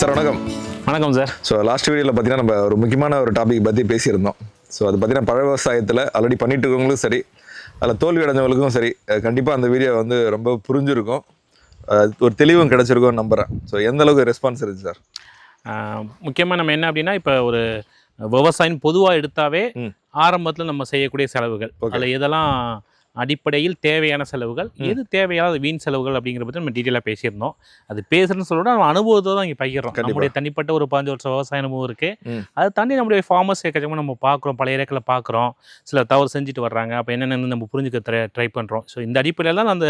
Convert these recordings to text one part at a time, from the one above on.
Sir வணக்கம். வணக்கம் sir. So last வீடியோவில் பார்த்தீங்கன்னா நம்ம ஒரு முக்கியமான ஒரு டாபிக் பற்றி பேசியிருந்தோம். ஸோ அது பார்த்தீங்கன்னா பழ விவசாயத்தில் ஆல்ரெடி பண்ணிட்டு இருக்கவங்களுக்கும் சரி அதில் தோல்வி அடைஞ்சவங்களுக்கும் சரி கண்டிப்பாக அந்த வீடியோ வந்து ரொம்ப புரிஞ்சிருக்கும். ஒரு தெளிவும் கிடைச்சிருக்கும்னு நம்புகிறேன் ஸோ எந்த அளவுக்கு ரெஸ்பான்ஸ் இருக்குது சார்? முக்கியமாக நம்ம என்ன அப்படின்னா இப்போ ஒரு விவசாயம் பொதுவாக எடுத்தாவே. ஆரம்பத்தில் நம்ம செய்யக்கூடிய செலவுகள். அதில் எதெல்லாம் அடிப்படையில் தேவையான செலவுகள் எது தேவையான வீண் செலவுகள் அப்படிங்கிற பற்றி நம்ம டீட்டெயிலாக பேசியிருந்தோம். அது பேசுகிறேன்னு சொல்லிட்டு நம்ம அனுபவத்தை தான் இங்கே பகிர்றோம். நம்முடைய தனிப்பட்ட ஒரு பாஞ்சு வருஷம் விவசாய அனுபவம் இருக்குது. அதை தாண்டி நம்முடைய ஃபார்மர்ஸ் எக்கச்சக்கமாக நம்ம பார்க்குறோம் பழைய இறக்கில் பார்க்குறோம். சில தவறு செஞ்சுட்டு வர்றாங்க. அப்போ என்னென்னு நம்ம புரிஞ்சுக்க ட்ரை ட்ரை பண்ணுறோம் ஸோ இந்த அடிப்படையில் தான் அந்த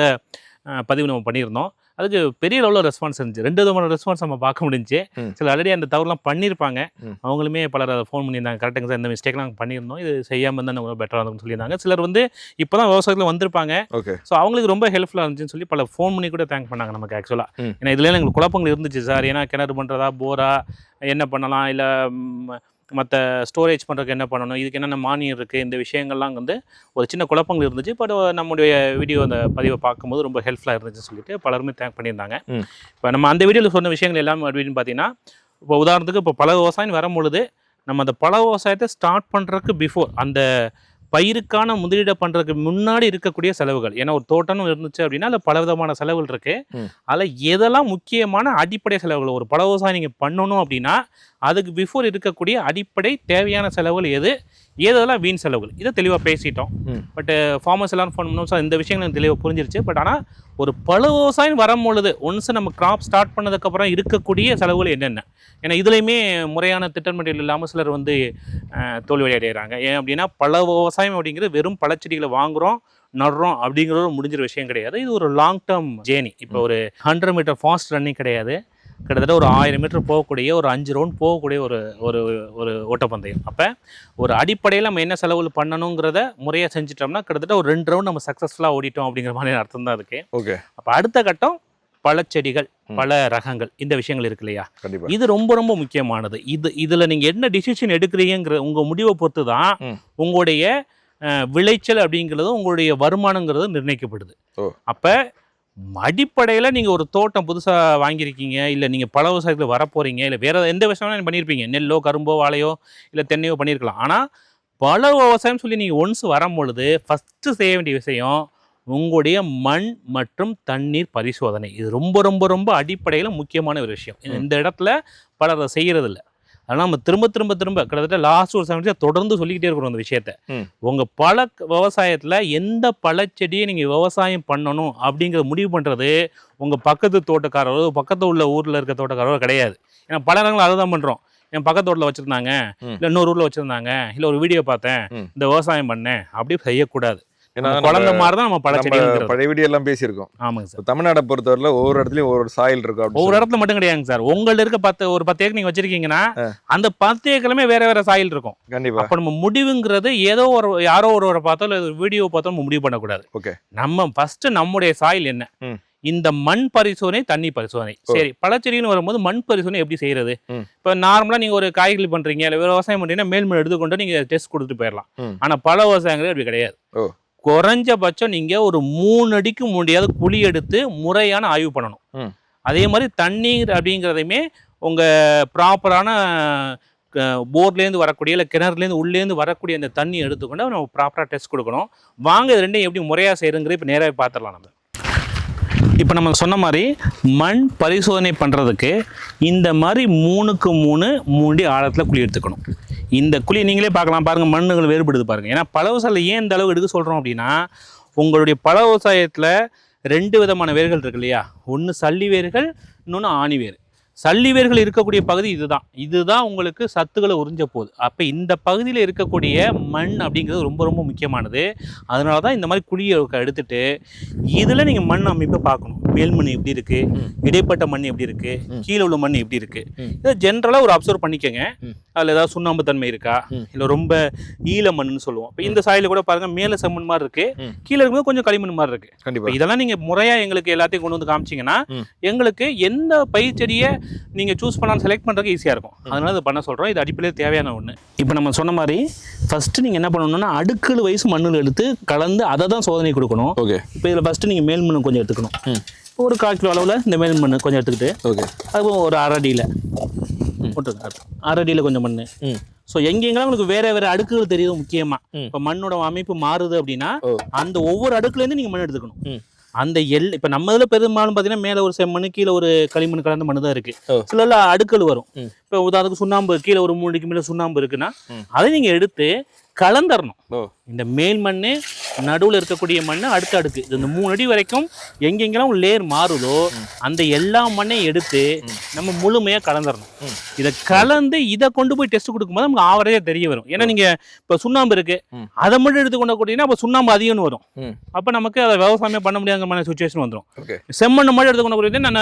பதிவு நம்ம பண்ணியிருந்தோம். அதுக்கு பெரிய லெவலில் ரெஸ்பான்ஸ் இருந்துச்சு. ரெண்டு விதமான ரெஸ்பான்ஸ் நம்ம பார்க்க முடிஞ்சுச்சு. ம். சில ஆல்ரெடி அந்த தவறுலாம் பண்ணியிருப்பாங்க. அவங்களுமே பலர் அதை ஃபோன் பண்ணியிருந்தாங்க. கரெக்டாக சார் இந்த மிஸ்டேக்லாம் நாங்கள் பண்ணியிருந்தோம். இது செய்யாமல் இருந்தால் நம்ம பெட்டராக இருக்கும்னு சொல்லியிருந்தாங்க. சிலர் வந்து இப்போ தான் விவசாயத்தில் வந்திருப்பாங்க. ஓகே. ஸோ அவங்களுக்கு ரொம்ப ஹெல்ப்ஃபுல்லாக இருந்துச்சுன்னு சொல்லி பல ஃபோன் பண்ணி கூட தேங்க் பண்ணாங்க நமக்கு ஆக்சுவலாக. ஏன்னா இதுல எங்களுக்கு குழப்பங்கள் இருந்துச்சு சார். ஏன்னா கிணறு பண்ணுறதா போரா என்ன பண்ணலாம்? இல்லை மற்ற ஸ்டோரேஜ் பண்ணுறதுக்கு என்ன பண்ணணும்? இதுக்கு என்னென்ன மானியம் இருக்குது இந்த விஷயங்கள்லாம் வந்து ஒரு சின்ன குழப்பங்கள் இருந்துச்சு. பட் நம்முடைய வீடியோ அந்த பதிவை பார்க்கும்போது ரொம்ப ஹெல்ப்ஃபுல்லாக இருந்துச்சுன்னு சொல்லிட்டு பலருமே தேங்க் பண்ணியிருந்தாங்க. இப்போ நம்ம அந்த வீடியோவில் சொன்ன விஷயங்கள் எல்லாம் அப்படின்னு பார்த்தீங்கன்னா இப்போ உதாரணத்துக்கு இப்போ பல விவசாயம் வரும்பொழுது நம்ம அந்த பல விவசாயத்தை ஸ்டார்ட் பண்ணுறதுக்கு பிஃபோர் அந்த பயிருக்கான முதலீடை பண்ணுறதுக்கு முன்னாடி இருக்கக்கூடிய செலவுகள். ஏன்னா ஒரு தோட்டம்னு இருந்துச்சு அப்படின்னா அதில் பல விதமான செலவுகள் இருக்குது. அதில் எதெல்லாம் முக்கியமான அடிப்படை செலவுகள்? ஒரு பல விவசாயம் நீங்கள் பண்ணணும் அப்படின்னா அதுக்கு பிஃபோர் இருக்கக்கூடிய அடிப்படை தேவையான செலவுகள் எது? எதெல்லாம் வீண் செலவுகள். இதை தெளிவாக பேசிட்டோம். பட் ஃபார்மர்ஸ் எல்லாரும் ஃபோன் பண்ணோம். சார் இந்த விஷயங்கள் எனக்கு தெளிவாக புரிஞ்சிருச்சு. பட் ஆனால் ஒரு பல விவசாயம் வரும்பொழுது ஒன்ஸ் நம்ம கிராப் ஸ்டார்ட் பண்ணதுக்கப்புறம் இருக்கக்கூடிய செலவுகள் என்னென்ன? ஏன்னா இதுலேயுமே முறையான திட்டமிடல் இல்லாமல் சிலர் வந்து தோல்வி அடைகிறாங்க. ஏன் அப்படின்னா பல விவசாயம் அப்படிங்கிறது வெறும் பழச்செடிகளை வாங்குகிறோம் நடுறோம் அப்படிங்கிறது முடிஞ்சிற விஷயம் கிடையாது. இது ஒரு லாங் டேர்ம் ஜேர்னி இப்போ ஒரு ஹண்ட்ரட் மீட்டர் ஃபாஸ்ட் ரன்னிங் கிடையாது. கிட்டத்தட்ட ஒரு ஆயிரம் மீட்டர் போகக்கூடிய ஒரு அஞ்சு ரவுண்ட் போகக்கூடிய ஒரு ஒரு ஒரு ஓட்டப்பந்தயம். அப்போ ஒரு அடிப்படையில் நம்ம என்ன செலவுகள் பண்ணணுங்கிறத முறையாக செஞ்சிட்டோம்னா கிட்டத்தட்ட ஒரு ரெண்டு ரவுண்ட் நம்ம சக்ஸஸ்ஃபுல்லாக ஓடிட்டோம் அப்படிங்கிற மாதிரி அர்த்தம் தான் இருக்குது ஓகே. அப்போ அடுத்த கட்டம் பழச்செடிகள் ம். பல ரகங்கள் இந்த விஷயங்கள் இருக்கு இல்லையா? இது ரொம்ப ரொம்ப முக்கியமானது. இது இதில் நீங்கள் என்ன டிசிஷன் எடுக்கிறீங்கிற உங்கள் முடிவை பொறுத்து தான். உங்களுடைய விளைச்சல் அப்படிங்கிறதும் உங்களுடைய வருமானங்கிறது நிர்ணயிக்கப்படுது. அப்போ அடிப்படையில் நீங்கள் ஒரு தோட்டம் புதுசாக வாங்கியிருக்கீங்க இல்லை நீங்கள் பல விவசாயத்தில் வரப்போகிறீங்க இல்லை வேறு எந்த விஷயமும் பண்ணியிருப்பீங்க. நெல்லோ கரும்போ வாழையோ இல்லை தென்னையோ பண்ணியிருக்கலாம். ஆனால் பல விவசாயம் சொல்லி நீங்கள் ஒன்ஸ் வரும்பொழுது ஃபஸ்ட்டு செய்ய வேண்டிய விஷயம் உங்களுடைய மண் மற்றும் தண்ணீர் பரிசோதனை. இது ரொம்ப ரொம்ப ரொம்ப அடிப்படையில் முக்கியமான ஒரு விஷயம். இந்த இடத்துல பலர் அதை செய்கிறதில்ல அதனால் நம்ம திரும்ப திரும்ப திரும்ப கிட்டத்தட்ட லாஸ்ட் ஒரு செவன் தொடர்ந்து சொல்லிக்கிட்டே இருக்கிறோம் அந்த விஷயத்த. உங்கள் பழ விவசாயத்தில் எந்த பழச்செடியை நீங்கள் விவசாயம் பண்ணணும் அப்படிங்கிற முடிவு பண்ணுறது உங்கள் பக்கத்து தோட்டக்காரரோ பக்கத்து உள்ள ஊரில் இருக்க தோட்டக்காரரோ கிடையாது ஏன்னா பல இடங்கள் அதை தான் பண்ணுறோம் என் பக்கத்து தோட்டில் வச்சுருந்தாங்க. இல்லை இன்னொரு ஊரில் வச்சுருந்தாங்க இல்லை ஒரு வீடியோ பார்த்தேன். இந்த விவசாயம் பண்ணேன் அப்படி செய்யக்கூடாது ஏன்னா குழந்தை மாதிரி தான் நம்ம பழச்செடி பழைய வீடியோ எல்லாம் பேசியிருக்கோம். ஆமாங்க சார். தமிழ்நாடை பொறுத்தவரையில் ஒவ்வொரு இடத்துலையும் ஒவ்வொரு சாயில் இருக்கும் ஒவ்வொரு இடத்துல மட்டும் கிடையாதுங்க சார். உங்கள்ட்ட இருக்க பத்து ஒரு பத்து ஏக்கர் நீங்க வச்சிருக்கீங்கன்னா. அந்த பத்து ஏக்கருமே வேற வேற சாயில் இருக்கும். கண்டிப்பா. அப்ப நம்ம முடிவுங்கிறது ஏதோ ஒரு யாரோ ஒருவரை பார்த்தோ இல்லை ஒரு வீடியோ பார்த்தோ நம்ம முடிவு பண்ணக்கூடாது. ஓகே. நம்ம ஃபர்ஸ்ட் நம்முடைய சாயில் என்ன. இந்த மண் பரிசோதனை தண்ணி பரிசோதனை. சரி பழச்செடின்னு வரும்போது மண் பரிசோதனை எப்படி செய்யறது. இப்போ நார்மலா நீங்க ஒரு காய்கறி பண்றீங்க இல்லை விவசாயம் பண்றீங்கன்னா மேல்மண் எடுத்துக்கொண்டு நீங்க டெஸ்ட் கொடுத்துட்டு போயிடலாம். ஆனா பல விவசாயங்கிறது அப்படி கிடையாது. குறைஞ்சபட்சம் நீங்க ஒரு மூணு அடிக்கு முடியாத குழி எடுத்து முறையான ஆய்வு பண்ணணும். அதே மாதிரி தண்ணீர் அப்படிங்கிறதையுமே உங்க ப்ராப்பரான போர்லேருந்து வரக்கூடிய இல்லை கிணறுலேருந்து உள்ளேருந்து வரக்கூடிய அந்த தண்ணி எடுத்துக்கொண்டு நம்ம ப்ராப்பராக டெஸ்ட் கொடுக்கணும். வாங்க இது ரெண்டையும் எப்படி முறையாக செய்யறங்கிறது இப்போ நேராக பார்த்துடலாம் நம்ம. இப்போ நம்ம சொன்ன மாதிரி மண் பரிசோதனை பண்ணுறதுக்கு இந்த மாதிரி மூணுக்கு மூணு மூண்டி ஆழத்தில் குழி எடுத்துக்கணும். இந்த குழி நீங்களே பார்க்கலாம். பாருங்கள் மண்ணுகள் வேறுபடுது பாருங்கள் ஏன்னா பல விவசாயத்தில் ஏன் இந்த அளவு எடுக்க சொல்கிறோம் அப்படின்னா உங்களுடைய பல விவசாயத்தில் ரெண்டு விதமான வேர்கள் இருக்கு இல்லையா? ஒன்று சல்லி வேர்கள் இன்னொன்று ஆணி வேர். சல்லி வேர்கள் இருக்கக்கூடிய பகுதி இதுதான் இதுதான் உங்களுக்கு சத்துக்களை உறிஞ்ச போகுது அப்போ இந்த பகுதியில் இருக்கக்கூடிய மண் அப்படிங்கிறது ரொம்ப ரொம்ப முக்கியமானது அதனால தான் இந்த மாதிரி குழியை எடுத்துட்டு இதில் நீங்கள் மண் அமைப்பை பார்க்கணும் மேல் மண் எப்படி இருக்குது. இடைப்பட்ட மண் எப்படி இருக்குது. கீழே உள்ள மண் எப்படி இருக்குது. இதை ஜென்ரலாக ஒரு அப்சர்வ் பண்ணிக்கோங்க. அதில் ஏதாவது சுண்ணாம்பு தன்மை இருக்கா. இல்லை ரொம்ப ஈல மண்ணுன்னு சொல்லுவோம் இப்போ இந்த சாயில கூட பாருங்கள் மேலே செம்மண் மாதிரி இருக்குது. கீழே இருக்கும்போது கொஞ்சம் களிமண் மாதிரி இருக்குது இப்போ கண்டிப்பா இதெல்லாம் நீங்கள் முறையாக எங்களுக்கு எல்லாத்தையும் கொண்டு வந்து காமிச்சிங்கன்னா. எங்களுக்கு எந்த பயிர் செடியை நீங்கள் சூஸ் பண்ணலாம் செலக்ட் பண்ணுறதுக்கு ஈஸியாக இருக்கும். அதனால இதை பண்ண சொல்கிறோம் இது அடிப்படையில் தேவையான ஒன்று இப்போ நம்ம சொன்ன மாதிரி ஃபஸ்ட்டு நீங்கள் என்ன பண்ணணும்னா அடுக்குகள் வயசு மண்ணில் எடுத்து கலந்து அதை தான் சோதனை கொடுக்கணும். ஓகே இப்போ இதில் ஃபஸ்ட்டு நீங்கள் மேல் மண் கொஞ்சம் எடுத்துக்கணும். ஒரு கால் கிலோ அளவில் இந்த மேல் மண் கொஞ்சம் எடுத்துக்கிட்டு ஓகே அது ஒரு அரை அடியில். போட்டுருங்க அரை அடியில் கொஞ்சம் மண் ம். ஸோ எங்கெங்கெல்லாம் உங்களுக்கு வேற வேற அடுக்குகள் தெரியுது முக்கியமா. இப்போ மண்ணோட அமைப்பு மாறுது அப்படின்னா. அந்த ஒவ்வொரு அடுக்குலேருந்து நீங்கள் மண் எடுத்துக்கணும். அந்த எல் இப்போ நம்ம இதில் பெரும்பாலும் பார்த்தீங்கன்னா மேலே ஒரு செம்மண் கீழே ஒரு களிமண் கலந்த மண் தான் இருக்கு. சில அடுக்கள் வரும். இப்போ உதாரணத்துக்கு சுண்ணாம்பு கீழே ஒரு மூணு அடிக்கு மேலே சுண்ணாம்பு இருக்குன்னா. அதை நீங்கள் எடுத்து கலந்தரணும் இந்த மேல் மண் நடுவில் இருக்கக்கூடிய மண் அடுத்த அடுக்கு இந்த மூணு அடி வரைக்கும் எங்கெங்கெல்லாம் லேயர் மாறுதோ அந்த எல்லா மண்ணையும் எடுத்து நம்ம முழுமையாக கலந்துடணும். இதை கலந்து இதை கொண்டு போய் டெஸ்ட் கொடுக்கும்போது நமக்கு ஆவரேஜாக தெரிய வரும். ஏன்னா நீங்கள் இப்போ சுண்ணாம்பு இருக்கு. அதை மட்டும் எடுத்து கொண்டு போட்டீங்கன்னா அப்போ சுண்ணாம்பு அதிகம்னு வரும். அப்போ நமக்கு அதை விவசாயமே பண்ண முடியாத சுச்சுவேஷன் வந்துடும் செம்மண்ணை மட்டும் எடுத்து கொண்டு போய் நான்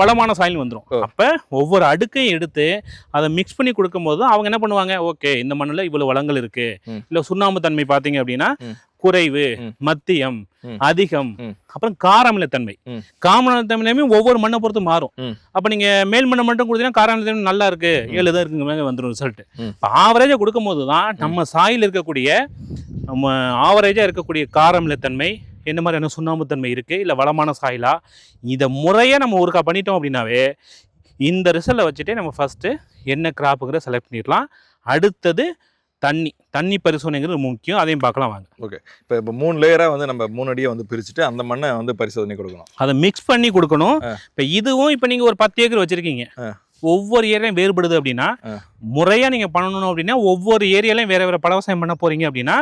வளமான சாயில் வந்துடும். அப்போ ஒவ்வொரு அடுக்கையும் எடுத்து அதை மிக்ஸ் பண்ணி கொடுக்கும்போது அவங்க என்ன பண்ணுவாங்க? ஓகே இந்த மண்ணில் இவ்வளோ வளங்கள் இருக்கு. ம். இல்லை சுண்ணாம்பு தன்மை பார்த்தீங்க அப்படின்னா ம். குறைவு. மத்தியம். அதிகம். அப்புறம் காரமிலத்தன்மை ம். காரமிலத்தன்மையுமே ஒவ்வொரு மண்ணை பொறுத்து மாறும். அப்போ நீங்கள் மேல் மண்ணை மட்டும் கொடுத்தீங்கன்னா காரமிலத்தன்மை நல்லா இருக்கு ஏழு தான் இருக்குங்க வந்துடும் ரிசல்ட். இப்போ ஆவரேஜாக கொடுக்கும்போது தான் நம்ம சாயில் இருக்கக்கூடிய நம்ம ஆவரேஜாக இருக்கக்கூடிய காரமிலத்தன்மை என்ன மாதிரியான சுண்ணாம்புத்தன்மை இருக்குது இல்லை வளமான சாயிலா இதை முறையாக நம்ம ஒருக்கா பண்ணிட்டோம் அப்படின்னாவே இந்த ரிசல்ட்டை வச்சுட்டே நம்ம ஃபஸ்ட்டு என்ன கிராப்புங்கிற செலக்ட் பண்ணிடலாம் அடுத்தது தண்ணி தண்ணி பரிசோதனைங்கிறது முக்கியம் அதையும் பார்க்கலாம் வாங்க இப்போ இப்போ மூணு லேயராக வந்து நம்ம மூணு அடியை வந்து பிரிச்சுட்டு அந்த மண்ணை வந்து பரிசோதனை கொடுக்கணும் அதை மிக்ஸ் பண்ணி கொடுக்கணும். இப்போ இதுவும் இப்போ நீங்கள் ஒரு பத்து ஏக்கர் வச்சுருக்கீங்க. ஒவ்வொரு ஏரியாலையும் வேறுபடுது அப்படின்னா. முறையாக நீங்கள் பண்ணணும் அப்படின்னா ஒவ்வொரு ஏரியாலையும் வேறு வேறு பலவசாயம் பண்ண போகிறீங்க அப்படின்னா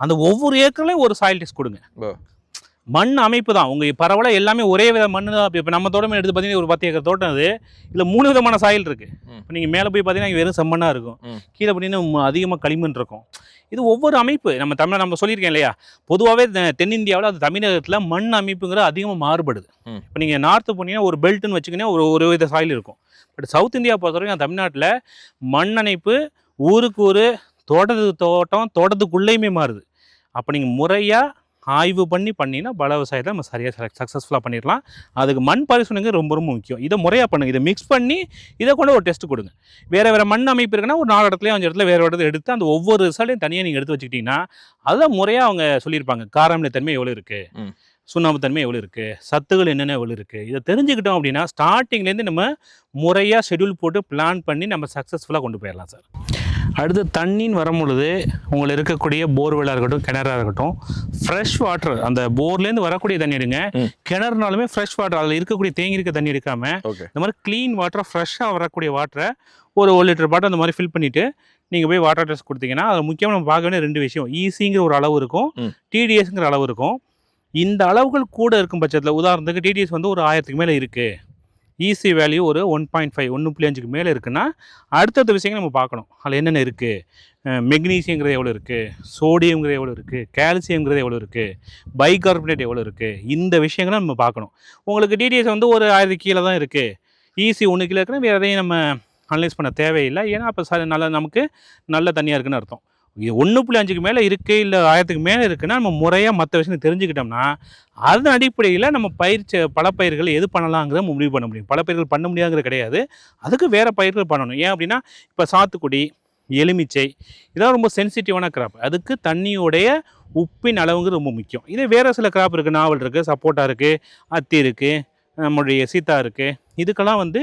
அந்த ஒவ்வொரு ஏக்கர்லையும் ஒரு சாயில் டெஸ்ட் கொடுங்க. மண் அமைப்பு தான். உங்கள் பரவலாக எல்லாமே ஒரே வித மண் தான் இப்போ நம்ம தோட்டம் எடுத்து பார்த்தீங்கன்னா ஒரு பத்து ஏக்கர் தோட்டம் அது. இதில் மூணு விதமான சாயில் இருக்குது. இப்போ நீங்கள் மேலே போய் பார்த்தீங்கன்னா இங்க வெறும் செம்மண்ணாக இருக்கும். கீழே பார்த்தீங்கன்னா அதிகமாக களிமண் இருக்கும். இது ஒவ்வொரு அமைப்பு. நம்ம தமிழ் நம்ம சொல்லியிருக்கேன் இல்லையா? பொதுவாகவே தென்னிந்தியாவில் அது தமிழகத்தில் மண் அமைப்புங்கிறது அதிகமாக மாறுபடுது. இப்போ நீங்கள் நார்த்து போனீங்கன்னா ஒரு பெல்ட்னு வச்சுக்கிங்கன்னா ஒரு ஒரு வித சாயில் இருக்கும். பட் சவுத் இந்தியா பொறுத்த வரைக்கும் தமிழ்நாட்டில் மண் அமைப்பு ஊருக்கு ஒரு தோட்டத்துக்கு தோட்டம் தோட்டத்துக்குள்ளேயுமே மாறுது. அப்போ நீங்கள் முறையாக ஆய்வு பண்ணி பண்ணினா பல விவசாயத்தை நம்ம சரியாக சக்ஸஸ்ஃபுல்லாக பண்ணிடலாம். அதுக்கு மண் பரிசோதனைங்க ரொம்ப ரொம்ப முக்கியம். இதை முறையாக பண்ணுங்கள் இதை மிக்ஸ் பண்ணி இதை கொண்டு ஒரு டெஸ்ட் கொடுங்க. வேறு வேறு மண் அமைப்பு இருக்குன்னா ஒரு நாலு இடத்துலையும் அஞ்சு இடத்துல வேறு இடத்துல எடுத்து அந்த ஒவ்வொரு ரிசல்ட்டையும் தனியாக நீங்கள் எடுத்து வச்சுக்கிட்டிங்கன்னா அதை முறையாக அவங்க சொல்லியிருப்பாங்க. காரமில தன்மை எவ்வளோ இருக்குது ம். சுண்ணாம்பு தன்மை எவ்வளோ இருக்குது சத்துகள் என்னென்ன எவ்வளோ இருக்குது இதை தெரிஞ்சுக்கிட்டோம் அப்படின்னா ஸ்டார்டிங்லேருந்து நம்ம முறையாக ஷெட்யூல் போட்டு பிளான் பண்ணி நம்ம சக்ஸஸ்ஃபுல்லாக கொண்டு போயிடலாம் சார் அடுத்து தண்ணின்னு வரும் பொழுது உங்களுக்கு இருக்கக்கூடிய போர்வெல்லாக இருக்கட்டும் கிணறாக இருக்கட்டும் ஃப்ரெஷ் வாட்டர் அந்த போர்லேருந்து வரக்கூடிய தண்ணி எடுங்க. கிணறுனாலுமே ஃப்ரெஷ் வாட்டர் அதில் இருக்கக்கூடிய தேங்கி இருக்க தண்ணி எடுக்காம ஓகே. இந்த மாதிரி க்ளீன் வாட்டரை ஃப்ரெஷ்ஷாக வரக்கூடிய வாட்டரை ஒரு ஒரு லிட்டர் பாட்டில் அந்த மாதிரி ஃபில் பண்ணிவிட்டு நீங்கள் போய் வாட்டர் டெஸ்ட் கொடுத்தீங்கன்னா அது முக்கியமாக நம்ம பார்க்க வேண்டிய ரெண்டு விஷயம். ஈஸிங்கிற ஒரு அளவு இருக்கும். டிடிஎஸ்ங்கிற அளவு இருக்கும். இந்த அளவுகள் கூட இருக்கும் பட்சத்தில் உதாரணத்துக்கு டிடிஎஸ் வந்து ஒரு ஆயிரத்துக்கு மேலே இருக்குது ஈசி வேல்யூ ஒரு ஒன் பாயிண்ட் ஃபைவ் ஒன்று புள்ளி அஞ்சுக்கு மேலே இருக்குன்னா அடுத்தடுத்த விஷயங்கள் நம்ம பார்க்கணும். அதில் என்னென்ன இருக்குது மெக்னீசியங்கிறது எவ்வளோ இருக்குது சோடியம்ங்கிறது எவ்வளோ இருக்குது கால்சியம்ங்கிறது எவ்வளோ இருக்குது பைகார்பனேட் எவ்வளோ இருக்குது இந்த விஷயங்களை நம்ம பார்க்கணும். உங்களுக்கு டிடிஎஸ் வந்து ஒரு ஆயிரத்துக்கு கீழே தான் இருக்குது ஈஸி ஒன்று கீழே இருக்குன்னா வேறு எதையும் நம்ம அனலைஸ் பண்ண தேவையில்லை. ஏன்னா அப்போ ச நல்ல நமக்கு நல்ல தண்ணியாக இருக்குன்னு அர்த்தம். ஒன்று புள்ளி அஞ்சுக்கு மேலே இருக்குது இல்லை ஆயிரத்துக்கு மேலே இருக்குன்னா நம்ம முறையாக மற்ற விஷயம் தெரிஞ்சுக்கிட்டோம்னா அதன் அடிப்படையில் நம்ம பயிர் பல பயிர்கள் எது பண்ணலாங்கிறத முடிவு பண்ண முடியும். பல பயிர்கள் பண்ண முடியாங்கிறது கிடையாது. அதுக்கு வேறு பயிர்கள் பண்ணணும். ஏன் அப்படின்னா இப்போ சாத்துக்குடி எலுமிச்சை இதெல்லாம் ரொம்ப சென்சிட்டிவான கிராப் அதுக்கு தண்ணியோடைய உப்பின் அளவுங்கிறது ரொம்ப முக்கியம். இதே வேறு சில கிராப் இருக்குது நாவல் இருக்குது சப்போட்டா இருக்குது அத்தி இருக்குது நம்முடைய சீத்தா இருக்குது இதுக்கெல்லாம் வந்து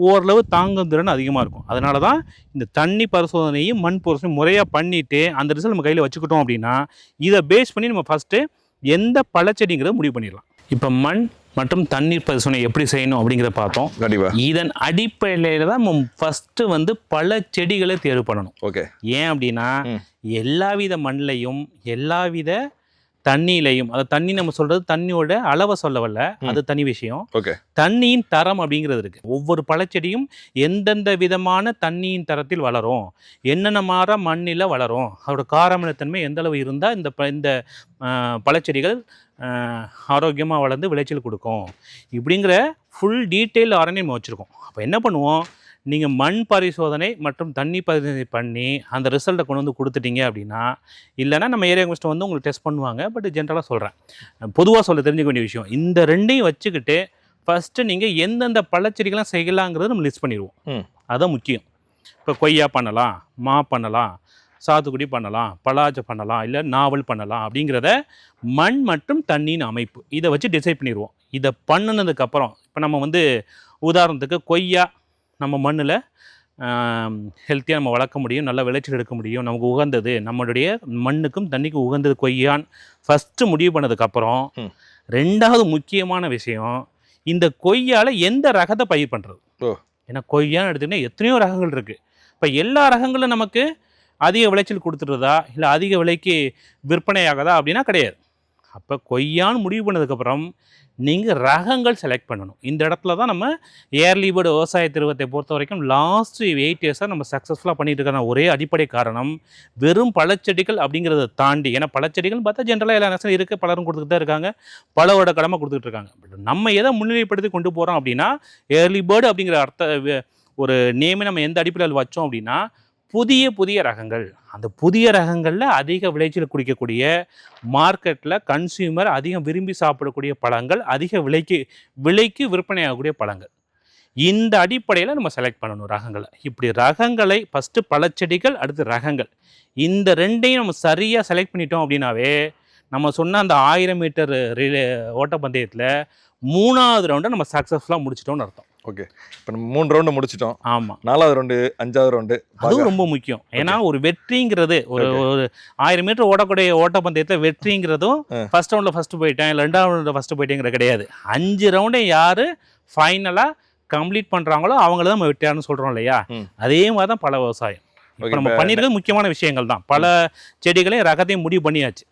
ஓரளவு தாங்கும் திறன் அதிகமாக இருக்கும். அதனால தான் இந்த தண்ணி பரிசோதனையும் மண் பரிசோதனையும் முறையாக பண்ணிவிட்டு அந்த ரிசல்ட் நம்ம கையில் வச்சுக்கிட்டோம் அப்படின்னா இதை பேஸ் பண்ணி நம்ம ஃபஸ்ட்டு எந்த பழச்செடிங்கிறத முடிவு பண்ணிடலாம். இப்போ மண் மற்றும் தண்ணீர் பரிசோதனை எப்படி செய்யணும் அப்படிங்கிறத பார்த்தோம். கண்டிப்பா. இதன் அடிப்படையில் தான் நம்ம ஃபஸ்ட்டு வந்து பல செடிகளை தேர்வு பண்ணணும். ஓகே. ஏன் அப்படின்னா ம். எல்லாவித மண்ணிலையும் எல்லாவித தண்ணியிலையும் அது தண்ணி நம்ம சொல்றது தண்ணியோட அளவை சொல்ல வரல அது தனி விஷயம். ஓகே. தண்ணியின் தரம் அப்படிங்கிறது இருக்கு. ஒவ்வொரு பழச்செடியும் எந்தெந்த விதமான தண்ணியின் தரத்தில் வளரும் என்னென்ன மாற மண்ணில் வளரும் அதோட காரமிலத்தன்மை எந்த அளவு இருந்தால் இந்த ப இந்த பழச்செடிகள் ஆரோக்கியமாக வளர்ந்து விளைச்சல் கொடுக்கும். இப்படிங்கிற ஃபுல் டீட்டெயில் ஆரணி நம்ம வச்சுருக்கோம். அப்போ என்ன பண்ணுவோம்? நீங்கள் மண் பரிசோதனை மற்றும் தண்ணி பரிசோதனை பண்ணி அந்த ரிசல்ட்டை கொண்டு வந்து கொடுத்துட்டீங்க அப்படின்னா இல்லைன்னா நம்ம ஏரியா மிஸ்ட்டை வந்து உங்களுக்கு டெஸ்ட் பண்ணுவாங்க. பட் ஜென்ரலாக சொல்கிறேன் பொதுவாக சொல்ல தெரிஞ்சுக்க வேண்டிய விஷயம் இந்த ரெண்டையும் வச்சுக்கிட்டு ஃபஸ்ட்டு நீங்கள் எந்தெந்த பழச்செடிகள்லாம் செய்யலாங்கிறத நம்ம லிஸ்ட் பண்ணிடுவோம். அதுதான் முக்கியம். இப்போ கொய்யா பண்ணலாம் மா பண்ணலாம் சாத்துக்குடி பண்ணலாம் பலாஜை பண்ணலாம் இல்லை நாவல் பண்ணலாம் அப்படிங்கிறத மண் மற்றும் தண்ணியின் அமைப்பு. இதை வச்சு டிசைட் பண்ணிடுவோம். இதை பண்ணினதுக்கப்புறம் இப்போ நம்ம வந்து உதாரணத்துக்கு கொய்யா நம்ம மண்ணில் ஹெல்த்தியாக நம்ம வளர்க்க முடியும் நல்ல விளைச்சல் எடுக்க முடியும். நமக்கு உகந்தது நம்மளுடைய மண்ணுக்கும் தண்ணிக்கும் உகந்தது கொய்யான்னு ஃபஸ்ட்டு முடிவு பண்ணதுக்கப்புறம். ரெண்டாவது முக்கியமான விஷயம் இந்த கொய்யால எந்த ரகத்தை பயிர் பண்ணுறது. ஏன்னா கொய்யான்னு எடுத்திங்கன்னா எத்தனையோ ரகங்கள் இருக்குது இப்போ எல்லா ரகங்களும் நமக்கு அதிக விளைச்சல் கொடுத்துடுறதா? இல்லை அதிக விலைக்கு விற்பனை ஆகுதா அப்படின்னா கிடையாது. அப்போ கொய்யான்னு முடிவு பண்ணதுக்கப்புறம் நீங்கள் ரகங்கள் செலக்ட் பண்ணணும். இந்த இடத்துல தான் நம்ம ஏர்லி பேர்டு விவசாய திருவத்தை பொறுத்த வரைக்கும் லாஸ்ட் எயிட் இயர்ஸாக நம்ம சக்ஸஸ்ஃபுல்லாக பண்ணிட்டு இருக்கிற ஒரே அடிப்படை காரணம். வெறும் பழச்செடிகள் அப்படிங்கிறத தாண்டி ஏன்னா பழச்செடிகள் பார்த்தா ஜென்ரலாக எல்லா நேரத்திலும் இருக்குது பலரும் கொடுத்துட்டு தான் இருக்காங்க பலவோட கடமை கொடுத்துட்டு இருக்காங்க. பட் நம்ம எதை முன்னிலைப்படுத்தி கொண்டு போகிறோம் அப்படின்னா ஏர்லி பேர்டு அப்படிங்கிற அர்த்த வே- ஒரு நேமை நம்ம எந்த அடிப்படையில் வச்சோம் அப்படின்னா புதிய புதிய ரகங்கள். அந்த புதிய ரகங்களில் அதிக விளைச்சல் குடிக்கக்கூடிய மார்க்கெட்டில் கன்சியூமர் அதிகம் விரும்பி சாப்பிடக்கூடிய பழங்கள் அதிக விலைக்கு விலைக்கு விற்பனையாகக்கூடிய பழங்கள். இந்த அடிப்படையில் நம்ம செலக்ட் பண்ணணும் ரகங்களை. இப்படி ரகங்களை ஃபஸ்ட்டு பழச்செடிகள் அடுத்து ரகங்கள். இந்த ரெண்டையும் நம்ம சரியாக செலக்ட் பண்ணிட்டோம் அப்படின்னாவே நம்ம சொன்ன அந்த ஆயிரம் மீட்டர் ரிலே ஓட்டப்பந்தயத்தில் மூணாவது ரவுண்டை நம்ம சக்ஸஸ்ஃபுல்லாக முடிச்சிட்டோம்னு அர்த்தம். ஓகே. இப்போ நம்ம மூணு ரவுண்டு முடிச்சிட்டோம். ஆமாம் நாலாவது ரவுண்டு அஞ்சாவது ரவுண்டு அதுவும் ரொம்ப முக்கியம். ஏன்னா ஒரு வெற்றிங்கிறது ஒரு. ஒரு ஆயிரம் மீட்டர் ஓடக்கூடிய ஓட்டப்பந்தயத்தில் வெற்றிங்கிறதும். ஃபர்ஸ்ட் ரவுண்டில் ஃபர்ஸ்ட் போயிட்டேன் ரெண்டாவது ரவுண்டில் ஃபர்ஸ்ட் போயிட்டேங்கிறது கிடையாது. அஞ்சு ரவுண்டை யார் ஃபைனலாக கம்ப்ளீட் பண்ணுறாங்களோ அவங்கள தான் நம்ம வெற்றியார்னு சொல்கிறோம் இல்லையா. அதே மாதிரி தான் பல விவசாயம். இப்போ நம்ம பண்ணியிருக்கிறது முக்கியமான விஷயங்கள் தான். பல செடிகளையும் ரகத்தையும் முடிவு பண்ணியாச்சு.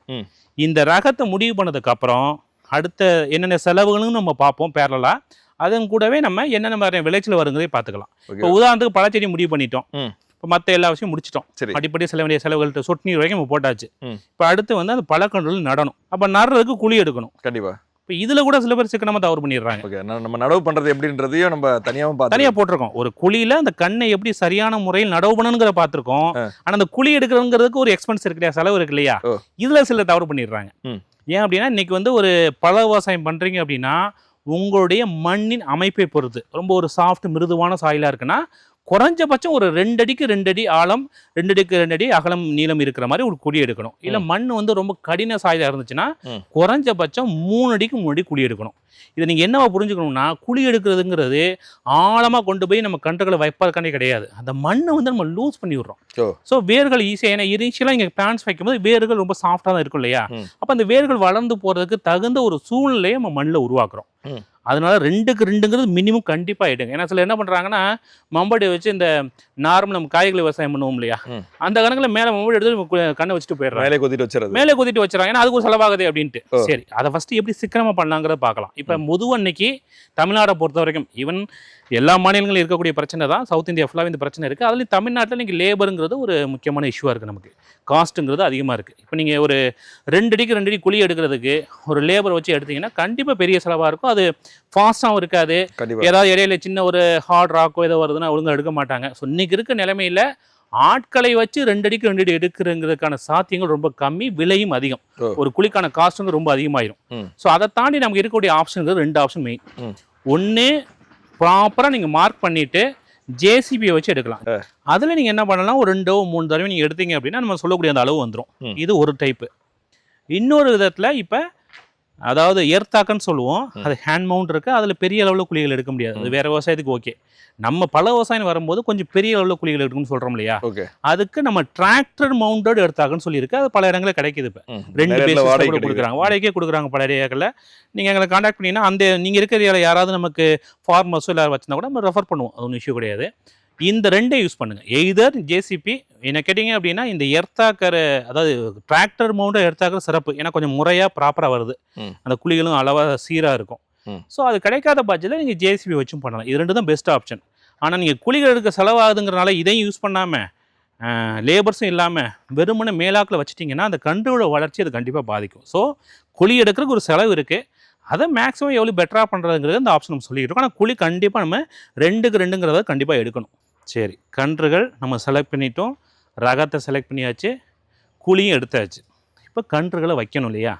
இந்த ரகத்தை முடிவு பண்ணதுக்கப்புறம் அடுத்த என்னென்ன செலவுகளும் நம்ம பார்ப்போம் பேரலாக அதன் கூடவே நம்ம என்னென்ன மாதிரி விளைச்சல் வருங்கிறதை பார்த்துக்கலாம். இப்போ உதாரணத்துக்கு பழச்செடி முடிவு பண்ணிட்டோம். இப்போ மற்ற எல்லா விஷயம் முடிச்சிட்டோம். சரி. அடிப்படை செல்ல வேண்டிய செலவுகள் சொட்டு நீர் வரைக்கும் நம்ம போட்டாச்சு. இப்போ அடுத்து வந்து அந்த பழக்கன்றுகள் நடணும். அப்போ நடுறதுக்கு குழி எடுக்கணும். கண்டிப்பா. இப்போ இதில் கூட சில பேர் சிக்கனமாக தவறு பண்ணிடுறாங்க. ஓகே. நம்ம நடவு பண்றது எப்படின்றதையும் நம்ம தனியாகவும் பார்த்து தனியாக போட்டிருக்கோம். ஒரு குழியில் அந்த கண்ணை எப்படி சரியான முறையில் நடவு பண்ணணுங்கிற பார்த்துருக்கோம். ஆனால் அந்த குழி எடுக்கிறதுங்கிறதுக்கு ஒரு எக்ஸ்பென்ஸ் இருக்கு இல்லையா செலவு இருக்கு இல்லையா. இதில் சில தவறு பண்ணிடுறாங்க. ஏன் அப்படின்னா இன்னைக்கு வந்து ஒரு பழ விவசாயம் பண்ணுறீங்க அப்படின்னா உங்களுடைய மண்ணின் அமைப்பை பொறுத்து. ரொம்ப ஒரு சாஃப்ட் மிருதுவான சாயிலாக இருக்குன்னா குறைஞ்சபட்சம் ஒரு ரெண்டு அடிக்கு ரெண்டு அடி ஆழம் ரெண்டு அடிக்கு ரெண்டு அடி அகலம் நீளம் இருக்கிற மாதிரி ஒரு குழி எடுக்கணும் இல்லை மண் வந்து ரொம்ப கடின சாயிலாக இருந்துச்சுன்னா. குறைஞ்சபட்சம் மூணு அடிக்கு மூணு அடி குழி எடுக்கணும் இதை நீங்கள் என்னவா புரிஞ்சுக்கணும்னா குழி எடுக்கிறதுங்கிறது ஆழமாக கொண்டு போய் நம்ம கன்றுகளை வைப்பதற்கானே கிடையாது அந்த மண்ணை வந்து நம்ம லூஸ் பண்ணி விடுறோம். ஸோ வேர்கள் ஈஸியாக ஏன்னா இனிஷியலாக இங்கே பிளான்ஸ் வைக்கும்போது வேர்கள் ரொம்ப சாஃப்டாக தான் இருக்கும் இல்லையா. அப்போ அந்த வேர்கள் வளர்ந்து போகிறதுக்கு தகுந்த ஒரு சூழ்நிலையை நம்ம மண்ணில் உருவாக்குறோம். அதனால ரெண்டுக்கு ரெண்டுங்கிறது மினிமம் கண்டிப்பாக எடுங்க ஏன்னா சில என்ன பண்ணுறாங்கன்னா மம்படி வச்சு இந்த நார்மல் நம்ம காய்கறி விவசாயம் பண்ணுவோம் இல்லையா. அந்த கணக்கில் மேலே மம்படி எடுத்து கண்ணை வச்சுட்டு போயிடுறாங்க. மேலே கொத்திட்டு வச்சிருது மேலே குத்திட்டு வச்சுறாங்க ஏன்னா அதுக்கு ஒரு செலவாகுது அப்படின்ட்டு. சரி அதை ஃபஸ்ட்டு எப்படி சிக்கனமாக பண்ணலாங்கிறத பார்க்கலாம். இப்போ முதுவ அன்னைக்கு தமிழ்நாடை பொறுத்த வரைக்கும் ஈவன் எல்லா மாநிலங்களும் இருக்கக்கூடிய பிரச்சனை தான். சவுத் இந்தியா ஃபுல்லாக இந்த பிரச்சனை இருக்குது அதுலேயும் தமிழ்நாட்டில் நீங்கள் லேபருங்கிறது ஒரு முக்கியமான இஷ்யூவாக இருக்குது நமக்கு. காஸ்ட்டுங்கிறது அதிகமாக இருக்குது இப்போ நீங்கள் ஒரு ரெண்டு அடிக்கு ரெண்டு அடி குழி எடுக்கிறதுக்கு ஒரு லேபர் வச்சு எடுத்தீங்கன்னா கண்டிப்பாக பெரிய செலவாக இருக்கும். அது ஃபாஸ்ட்டாகவும் இருக்காது. ஏதாவது இடையில சின்ன ஒரு ஹார்ட் ராக்கோ ஏதோ வருதுன்னா ஒழுங்கா எடுக்க மாட்டாங்க. ஸோ இன்னைக்கு இருக்க நிலைமையில ஆட்களை வச்சு ரெண்டு அடிக்கு ரெண்டு அடி எடுக்கிறதுக்கான சாத்தியங்கள் ரொம்ப கம்மி விலையும் அதிகம். ஒரு குழிக்கான காஸ்ட்டுங்க ரொம்ப அதிகமாயிரும். ஸோ அதை தாண்டி நமக்கு இருக்கக்கூடிய ஆப்ஷனுங்கிறது ரெண்டு ஆப்ஷன் மெயின். ஒன்று ப்ராப்பராக நீங்கள் மார்க் பண்ணிட்டு ஜேசிபியை வச்சு எடுக்கலாம். அதில் நீங்கள் என்ன பண்ணலாம்? ஒரு ரெண்டோ மூணு தடவை நீங்கள் எடுத்தீங்க அப்படின்னா நம்ம சொல்லக்கூடிய அந்த அளவு வந்துடும். இது ஒரு டைப்பு இன்னொரு விதத்தில் இப்போ அதாவது எர்த்தாக்கன்னு சொல்லுவோம். அது ஹேண்ட் மவுண்ட் இருக்குது அதில் பெரிய அளவில் குழிகள் எடுக்க முடியாது. அது வேறு விவசாயத்துக்கு ஓகே. நம்ம பல விவசாயம் வரும்போது கொஞ்சம் பெரிய அளவில் குழிகள் எடுக்கணும்னு சொல்கிறோம் இல்லையா? அதுக்கு நம்ம டிராக்டர் மவுண்டட் எடுத்தாக்கன்னு சொல்லியிருக்கு. அது பல இடங்களில் கிடைக்குது இப்போ. ரெண்டு கிடைக்குது. கொடுக்குறாங்க. வாடகைக்கே கொடுக்குறாங்க பல ஏரியாக்களில் நீங்கள் எங்களை காண்டாக்ட் பண்ணிங்கன்னா அந்த நீங்கள் இருக்கிற ஏரியாவில் யாராவது நமக்கு ஃபார்மர்ஸோ இல்லை வச்சிருந்தா கூட நம்ம ரெஃபர் பண்ணுவோம். அது ஒன்றும் இஷ்யூ கிடையாது. இந்த ரெண்டே யூஸ் பண்ணுங்கள் எய்தர் ஜேசிபி என்ன கேட்டிங்க அப்படின்னா இந்த எர்த்தாக்கர் அதாவது டிராக்டர் மவுண்ட் எர்த்தாக்கர் சிறப்பு. ஏன்னா கொஞ்சம் முறையாக ப்ராப்பராக வருது. அந்த குழிகளும் அளவாக சீராக இருக்கும். ஸோ அது கிடைக்காத பட்சத்தில் நீங்கள் ஜேசிபி வச்சும் பண்ணலாம். இது ரெண்டு தான் பெஸ்ட் ஆப்ஷன் ஆனால் நீங்கள் குழிகள் எடுக்க செலவாகுதுங்கிறனால இதையும் யூஸ் பண்ணாமல் லேபர்ஸும் இல்லாமல் வெறுமனே மேலாக்கில் வச்சிட்டிங்கன்னா அந்த கன்றுவோட வளர்ச்சி அது கண்டிப்பாக பாதிக்கும். ஸோ குழி எடுக்கிறதுக்கு ஒரு செலவு இருக்குது அதை மேக்ஸிமம் எவ்வளோ பெட்டராக பண்ணுறதுங்கிறது அந்த ஆப்ஷன் நம்ம சொல்லிட்டு இருக்கோம். ஆனால் குழி கண்டிப்பாக நம்ம ரெண்டுக்கு ரெண்டுங்கிறத கண்டிப்பாக எடுக்கணும். சரி கன்றுகள் நம்ம செலக்ட் பண்ணிட்டோம். ரகத்தை செலக்ட் பண்ணியாச்சு. குழியும் எடுத்தாச்சு. இப்போ கன்றுகளை வைக்கணும் இல்லையா?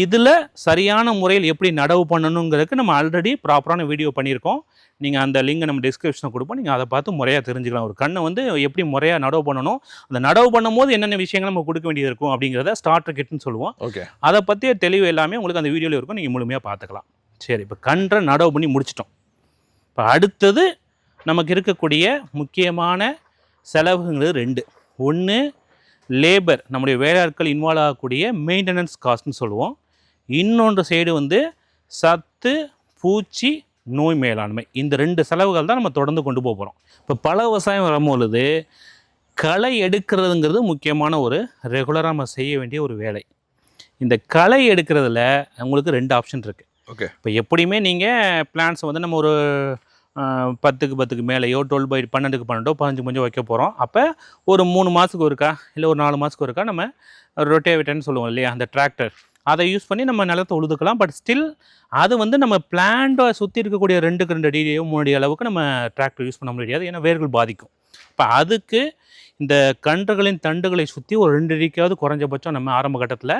இதில் சரியான முறையில் எப்படி நடவு பண்ணணுங்கிறதுக்கு நம்ம ஆல்ரெடி ப்ராப்பரான வீடியோ பண்ணியிருக்கோம். நீங்கள் அந்த லிங்கை நம்ம டிஸ்கிரிப்ஷனில் கொடுப்போம். நீங்கள் அதை பார்த்து முறையாக தெரிஞ்சுக்கலாம். ஒரு கண்ணை வந்து எப்படி முறையாக நடவு பண்ணணும் அந்த நடவு பண்ணும்போது என்னென்ன விஷயங்கள் நம்ம கொடுக்க வேண்டியது இருக்கும் அப்படிங்கிறத ஸ்டார்டர் கிட்னு சொல்லுவோம். ஓகே அதை பற்றிய தெளிவு எல்லாமே உங்களுக்கு அந்த வீடியோவில் இருக்கும். நீங்கள் முழுமையாக பார்த்துக்கலாம். சரி இப்போ கன்றை நடவு பண்ணி முடிச்சிட்டோம். இப்போ அடுத்தது நமக்கு இருக்கக்கூடிய முக்கியமான செலவுங்கிறது ரெண்டு. ஒன்று லேபர் நம்முடைய வேலையாட்கள் இன்வால்வ் ஆகக்கூடிய மெயின்டெனன்ஸ் காஸ்ட்னு சொல்லுவோம். இன்னொன்று சைடு வந்து சத்து பூச்சி நோய் மேலாண்மை. இந்த ரெண்டு செலவுகள் தான் நம்ம தொடர்ந்து கொண்டு போக போகிறோம் இப்போ பல விவசாயம் வரும்பொழுது களை எடுக்கிறதுங்கிறது முக்கியமான ஒரு ரெகுலராக நம்ம செய்ய வேண்டிய ஒரு வேலை. இந்த களை எடுக்கிறதுல உங்களுக்கு ரெண்டு ஆப்ஷன் இருக்குது ஓகே இப்போ எப்படியுமே நீங்கள் பிளான்ஸ் வந்து நம்ம ஒரு பத்துக்கு பத்துக்கு மேலேயோ டுவெல் பை பன்னெண்டுக்கு பன்னெண்டோ பதினஞ்சு கொஞ்சம் வைக்க போகிறோம் அப்போ ஒரு மூணு மாதத்துக்கு ஒருக்கா இல்லை ஒரு நாலு மாதத்துக்கு ஒருக்கா நம்ம ரொட்டேவேட்டர்னு சொல்லுவோம் இல்லையா அந்த டிராக்டர் அதை யூஸ் பண்ணி நம்ம நிலத்தை உழுதுக்கலாம். பட் ஸ்டில் அது வந்து நம்ம பிளான்ட்டை சுற்றி இருக்கக்கூடிய ரெண்டுக்கு ரெண்டு அடியோ மூணு அடி அளவுக்கு நம்ம டிராக்டர் யூஸ் பண்ண முடியாது. ஏன்னா வேர்கள் பாதிக்கும். இப்போ அதுக்கு இந்த கன்றுகளின் தண்டுகளை சுற்றி ஒரு ரெண்டு அடிக்காவது குறைஞ்சபட்சம் நம்ம ஆரம்ப கட்டத்தில்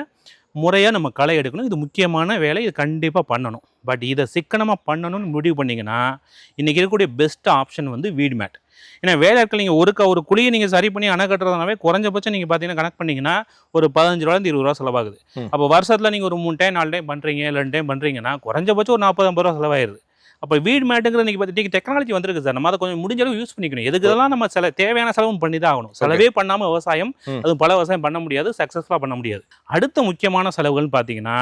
முறையாக நம்ம களை எடுக்கணும். இது முக்கியமான வேலை. இது கண்டிப்பாக பண்ணணும். பட் இதை சிக்கனமாக பண்ணணும்னு முடிவு பண்ணிங்கன்னா இன்றைக்கி இருக்கக்கூடிய பெஸ்ட் ஆப்ஷன் வந்து வீட் மேட். ஏன்னா வேலையாட்கள் நீங்கள் ஒரு க ஒரு குழியை நீங்கள் சரி பண்ணி அணை கட்டுறதுனாவே குறைஞ்சபட்சம் நீங்கள் பார்த்தீங்கன்னா கணக்கு பண்ணிங்கன்னா ஒரு பதினஞ்சு ரூபாலேருந்து இருபது ரூபா செலவாகுது. அப்போ வருஷத்தில் நீங்கள் ஒரு மூணு டைம் நாலு டைம் பண்ணுறீங்க ரெண்டு டைம் பண்ணுறீங்கன்னா குறைஞ்சபட்சம் ஒரு நாற்பது ஐம்பது ரூபா செலவாயிருது. அப்போ வீடு மேட்டுங்கிறது நீங்கள் பார்த்துட்டு டெக்னாலஜி வந்திருக்கு சார். நம்ம அதை கொஞ்சம் முடிஞ்ச அளவு யூஸ் பண்ணிக்கணும். எதுக்கு இதெல்லாம் நம்ம சில தேவையான செலவும் பண்ணி தான் ஆகணும் செலவே பண்ணாமல் விவசாயம். அதுவும் பல விவசாயம் பண்ண முடியாது சக்ஸஸ்ஃபுல்லாக பண்ண முடியாது. அடுத்த முக்கியமான செலவுகள்னு பார்த்தீங்கன்னா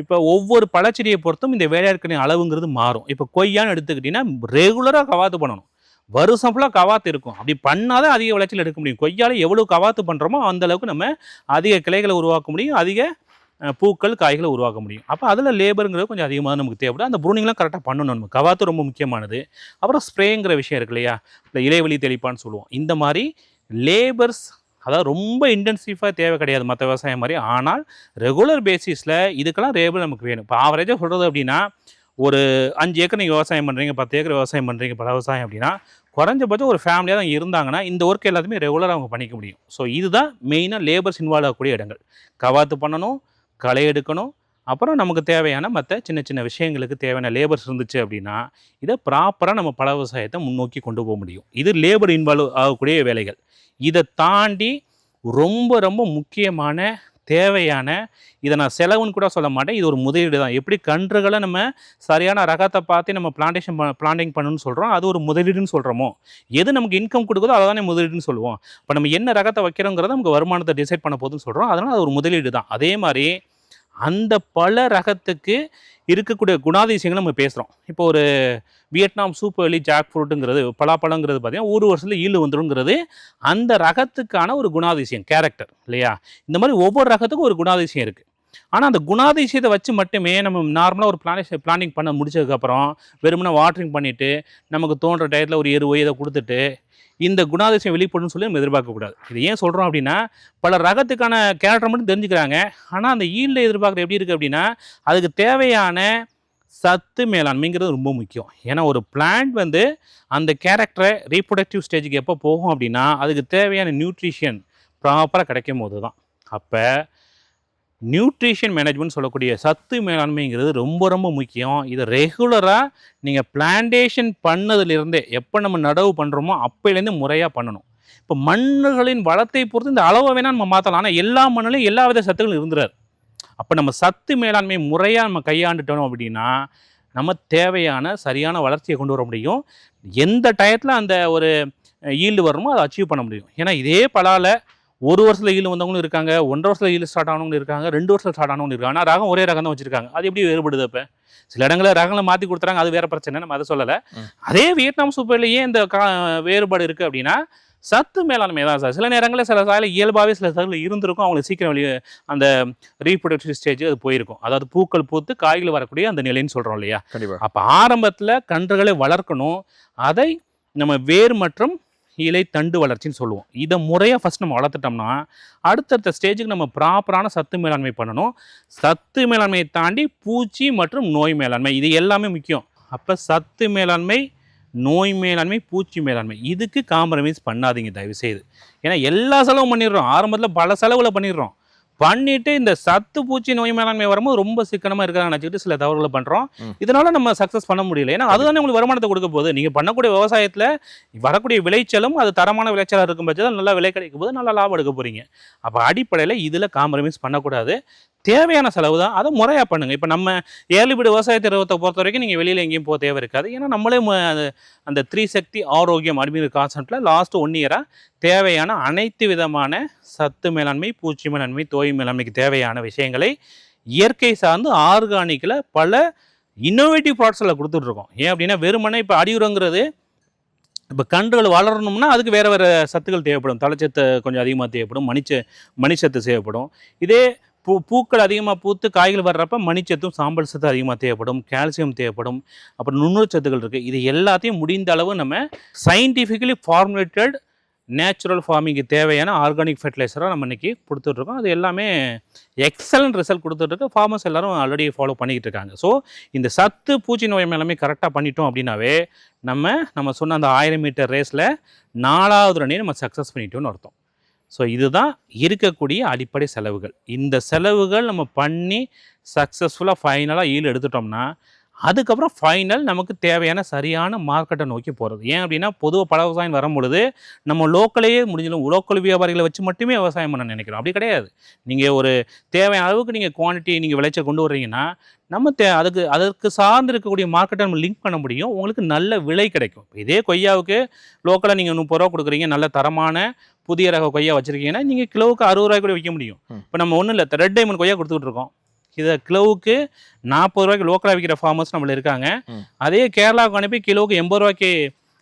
இப்போ ஒவ்வொரு பழச்செடியை பொறுத்தும் இந்த வேலையாட்களின் அளவுங்கிறது மாறும். இப்போ கொய்யான்னு எடுத்துக்கிட்டிங்கன்னா ரெகுலராக கவாத்து பண்ணணும். வருஷம் ஃபுல்லாக கவாத்து இருக்கும். அப்படி பண்ணாதான் அதிக விளைச்சல் எடுக்க முடியும். கொய்யால எவ்வளோ கவாத்து பண்ணுறோமோ அந்த அளவுக்கு நம்ம அதிக கிளைகளை உருவாக்க முடியும். அதிக பூக்கள் காய்களை உருவாக்க முடியும். அப்போ அதில் லேபருங்கிறது கொஞ்சம் அதிகமாக நமக்கு தேவைப்படும். அந்த ப்ரூனிங்லாம் கரெக்டாக பண்ணணும் நம்ம. கவாத்து ரொம்ப முக்கியமானது. அப்புறம் ஸ்ப்ரேங்கிற விஷயம் இருக்கு இல்லையா? இந்த இலைவெளி தெளிப்பான்னு சொல்லுவோம். இந்த மாதிரி லேபர்ஸ் அதாவது ரொம்ப இன்டென்சிவாக தேவை கிடையாது மற்ற விவசாயம் மாதிரி. ஆனால் ரெகுலர் பேசிஸில் இதுக்கெல்லாம் லேபர் நமக்கு வேணும். இப்போ ஆவரேஜாக சொல்கிறது அப்படின்னா ஒரு அஞ்சு ஏக்கர் நீங்கள் விவசாயம் பண்ணுறீங்க பத்து ஏக்கர் விவசாயம் பண்ணுறீங்க பல விவசாயம் அப்படின்னா குறைஞ்சபட்சம் ஒரு ஃபேமிலியாக தான் இருந்தாங்கன்னா இந்த ஒர்க் எல்லாத்தையுமே ரெகுலராக அவங்க பண்ணிக்க முடியும். ஸோ இதுதான் மெயினாக லேபர்ஸ் இன்வால்வ் ஆகக்கூடிய இடங்கள். கவாத்து பண்ணணும் களை எடுக்கணும். அப்புறம் நமக்கு தேவையான மற்ற சின்ன சின்ன விஷயங்களுக்கு தேவையான லேபர்ஸ் இருந்துச்சு அப்படின்னா இதை ப்ராப்பராக நம்ம பல விவசாயத்தை முன்னோக்கி கொண்டு போக முடியும். இது லேபர் இன்வால்வ் ஆகக்கூடிய வேலைகள். இதை தாண்டி ரொம்ப ரொம்ப முக்கியமான தேவையான இதை நான் செலவுன்னு கூட சொல்ல மாட்டேன். இது ஒரு முதலீடு தான். எப்படி கன்றுகளை நம்ம சரியான ரகத்தை பார்த்து நம்ம பிளான்டேஷன் பிளான்டிங் பண்ணணும்னு சொல்கிறோம் அது ஒரு முதலீடுன்னு சொல்கிறோமோ எது நமக்கு இன்கம் கொடுக்குதோ அதை தானே முதலீடுன்னு சொல்லுவோம். இப்போ நம்ம என்ன ரகத்தை வைக்கிறோங்கிறத நமக்கு வருமானத்தை டிசைட் பண்ண போதுன்னு சொல்கிறோம் அதனால் அது ஒரு முதலீடு தான். அதே மாதிரி அந்த பல ரகத்துக்கு இருக்கக்கூடிய குணாதிசயங்களை நம்ம பேசுகிறோம் இப்போ ஒரு வியட்நாம் சூப்பர் வெளி ஜாக் ஃப்ரூட்டுங்கிறது பலாப்பழங்கிறது பார்த்தீங்கன்னா ஒரு வருஷத்தில் ஈழு வந்துடுங்கிறது அந்த ரகத்துக்கான ஒரு குணாதிசயம் கேரக்டர் இல்லையா? இந்த மாதிரி ஒவ்வொரு ரகத்துக்கும் ஒரு குணாதிசயம் இருக்குது ஆனால் அந்த குணாதிசயத்தை வச்சு மட்டுமே நம்ம நார்மலாக ஒரு பிளானிங் பிளானிங் பண்ண முடிச்சதுக்கப்புறம் வெறுமனே வாட்டரிங் பண்ணிவிட்டு நமக்கு தோன்ற டயத்தில் ஒரு எருவை இதை கொடுத்துட்டு இந்த குணாதிசயம் வெளிப்படும்னு சொல்லி நம்ம எதிர்பார்க்கக்கூடாது. இது ஏன் சொல்கிறோம் அப்படின்னா பல ரகத்துக்கான கேரக்டர் மட்டும் தெரிஞ்சுக்கிறாங்க. ஆனால் அந்த ஈல்டில் எதிர்பார்க்குறது எப்படி இருக்குது அப்படின்னா அதுக்கு தேவையான சத்து மேலாண்மைங்கிறது ரொம்ப முக்கியம். ஏன்னா ஒரு பிளான்ட் வந்து அந்த கேரக்டரை ரீப்ரொடக்டிவ் ஸ்டேஜுக்கு எப்போ போகும் அப்படின்னா அதுக்கு தேவையான நியூட்ரிஷன் ப்ராப்பராக கிடைக்கும் போது தான் அப்போ நியூட்ரிஷன் மேனேஜ்மெண்ட் சொல்லக்கூடிய சத்து மேலாண்மைங்கிறது ரொம்ப ரொம்ப முக்கியம். இதை ரெகுலராக நீங்கள் பிளான்டேஷன் பண்ணதுலேருந்தே எப்போ நம்ம நடவு பண்ணுறோமோ அப்போலேருந்து முறையாக பண்ணணும். இப்போ மண்ணுகளின் வளத்தை பொறுத்து இந்த அளவை வேணால் நம்ம மாற்றலாம் ஆனால் எல்லா மண்ணிலையும் எல்லா வித சத்துக்களும் இருந்துறாரு அப்போ நம்ம சத்து மேலாண்மை முறையாக நம்ம கையாண்டுட்டோம் அப்படின்னா நம்ம தேவையான சரியான வளர்ச்சியை கொண்டு வர முடியும். எந்த டயத்தில் அந்த ஒரு ஈல்டு வரணுமோ அதை அச்சீவ் பண்ண முடியும். ஏன்னா இதே பலால் ஒரு வருஷத்தில் ஈல்டு வந்தவங்களும் இருக்காங்க ஒன்றரை வருஷத்தில் ஈல்டு ஸ்டார்ட் ஆனவங்களும் இருக்காங்க ரெண்டு வருஷத்தில் ஸ்டார்ட் ஆனவங்களும் இருக்காங்க. ஆனால் ரகம் ஒரே ரகம் தான் வச்சிருக்காங்க. அது எப்படி வேறுபடுது அப்போ? சில இடங்களில் ரகங்களை மாற்றி கொடுத்துறாங்க அது வேற பிரச்சனை நம்ம அதை சொல்லலை. அதே வியட்நாம் சூப்பர்லேயே இந்த கா வேறுபாடு இருக்குது அப்படின்னா சத்து மேலாண்மை தான் சார். சில நேரங்களில் சில சாயில் இயல்பாகவே சில சாயில் இருந்திருக்கும் அவங்களுக்கு சீக்கிரம் வெளியே அந்த ரீப்ரொடக்டிவ் ஸ்டேஜ் அது போயிருக்கும். அதாவது பூக்கள் பூத்து காய்கள் வரக்கூடிய அந்த நிலைன்னு சொல்கிறோம் இல்லையா? அப்போ ஆரம்பத்தில் கன்றுகளை வளர்க்கணும். அதை நம்ம வேர் மற்றும் இலை தண்டு வளர்ச்சின்னு சொல்லுவோம். இதை முறையாக ஃபஸ்ட் நம்ம வளர்த்துட்டோம்னா அடுத்தடுத்த ஸ்டேஜுக்கு நம்ம ப்ராப்பரான சத்து மேலாண்மை பண்ணணும். சத்து மேலாண்மையை தாண்டி பூச்சி மற்றும் நோய் மேலாண்மை இது எல்லாமே முக்கியம். அப்போ சத்து மேலாண்மை நோய் மேலாண்மை பூச்சி மேலாண்மை இதுக்கு காம்ப்ரமைஸ் பண்ணாதீங்க தயவுசெய்து. ஏன்னா எல்லா செலவும் பண்ணிடுறோம். ஆரம்பத்தில் பல செலவில் பண்ணிடுறோம். பண்ணிட்டு இந்த சத்து பூச்சி நோய் மேலாண்மை வரும்போது ரொம்ப சிக்கனமா இருக்காங்க நினச்சிக்கிட்டு சில தவறுகளை பண்றோம். இதனால நம்ம சக்சஸ் பண்ண முடியல. ஏன்னா அதுதானே உங்களுக்கு வருமானத்தை கொடுக்க போகுது. நீங்க பண்ணக்கூடிய விவசாயத்துல வரக்கூடிய விளைச்சலும் அது தரமான விளைச்சலா இருக்கும் பட்சத்தில் நல்லா விலை கிடைக்கும் போது நல்லா லாபம் எடுக்க போறீங்க. அப்ப அடிப்படையில இதுல காம்ப்ரமைஸ் பண்ணக்கூடாது. தேவையான செலவு தான். அதை முறையாக பண்ணுங்க. இப்போ நம்ம ஏழு வீடு விவசாய திரவத்தை பொறுத்த வரைக்கும் நீங்கள் வெளியில் எங்கேயும் போக தேவை இருக்காது ஏன்னா நம்மளே அந்த த்ரீ சக்தி ஆரோக்கியம் அப்படிங்கிற கான்செப்டில் லாஸ்ட் ஒன் இயராக தேவையான அனைத்து விதமான சத்து மேலாண்மை பூச்சி மேலாண்மை தோய் மேலாண்மைக்கு தேவையான விஷயங்களை இயற்கை சார்ந்து ஆர்கானிக்கில் பல இன்னோவேட்டிவ் ப்ராடக்ட்ஸில் கொடுத்துட்ருக்கோம். ஏன் அப்படின்னா வெறுமனே இப்போ அடியுரங்கிறது இப்போ கன்றுகள் வளரணும்னா அதுக்கு வேறு வேறு சத்துக்கள் தேவைப்படும். தலைச்சத்து கொஞ்சம் அதிகமாக தேவைப்படும் மணிச்ச மணிச்சத்து தேவைப்படும். இதே பூ பூக்கள் அதிகமாக பூத்து காய்கள் வர்றப்ப மணிச்சத்தும் சாம்பல் சத்து அதிகமாக தேவைப்படும் கால்சியம் தேவைப்படும் அப்புறம் நுண்ணுறு சத்துக்கள் இருக்குது இது எல்லாத்தையும் முடிந்த அளவு நம்ம சயின்டிஃபிக்கலி ஃபார்முலேட்டட் நேச்சுரல் ஃபார்மிங்க்கு தேவையான ஆர்கானிக் ஃபெர்டிலைசராக நம்ம இன்றைக்கி கொடுத்துட்ருக்கோம். அது எல்லாமே எக்ஸலண்ட் ரிசல்ட் கொடுத்துட்ருக்கு. ஃபார்மர்ஸ் எல்லாரும் ஆல்ரெடி ஃபாலோ பண்ணிக்கிட்டு இருக்காங்க. ஸோ இந்த சத்து பூச்சி நோய் எல்லாமே கரெக்டாக பண்ணிட்டோம் அப்படின்னாவே நம்ம நம்ம சொன்ன அந்த ஆயிரம் மீட்டர் ரேஸில் நாலாவது ரன்னே நம்ம சக்ஸஸ் பண்ணிட்டோம்னு அர்த்தம். ஸோ இதுதான் இருக்கக்கூடிய அடிப்படை செலவுகள். இந்த செலவுகள் நம்ம பண்ணி சக்ஸஸ்ஃபுல்லாக ஃபைனலாக ஈல் எடுத்துட்டோம்னா அதுக்கப்புறம் ஃபைனல் நமக்கு தேவையான சரியான மார்க்கெட்டை நோக்கி போகிறது ஏன் அப்படின்னா பொதுவாக பல விவசாயம் வரும் பொழுது நம்ம லோக்கலையே முடிஞ்சிடும். லோக்கல் வியாபாரிகளை வச்சு மட்டுமே விவசாயம் பண்ண நினைக்கிறோம். அப்படி கிடையாது. நீங்கள் ஒரு தேவையான அளவுக்கு நீங்கள் குவான்டிட்டி நீங்கள் விளைச்சல் கொண்டு வர்றீங்கன்னா நம்ம தே அதுக்கு அதற்கு சார்ந்து இருக்கக்கூடிய மார்க்கெட்டை நம்ம லிங்க் பண்ண முடியும். உங்களுக்கு நல்ல விலை கிடைக்கும். இதே கொய்யாவுக்கு லோக்கலாக நீங்கள் முப்பது ரூபா கொடுக்குறீங்க. நல்ல தரமான புதிய ரக கொய்யா வச்சுருக்கீங்கன்னா நீங்கள் கிலோவுக்கு அறுபது ரூபாய் கூட விற்க முடியும். இப்போ நம்ம ஒன்றும் இல்லை ரெட் டைமண்ட் கொய்யா இருக்கோம். இதை கிலோவுக்கு நாற்பது ரூபாய்க்கு லோக்கலாக விற்கிற ஃபார்மர்ஸ் நம்மள இருக்காங்க. அதே கேரளாவுக்கு அனுப்பி கிலோவுக்கு எண்பது ரூபாய்க்கு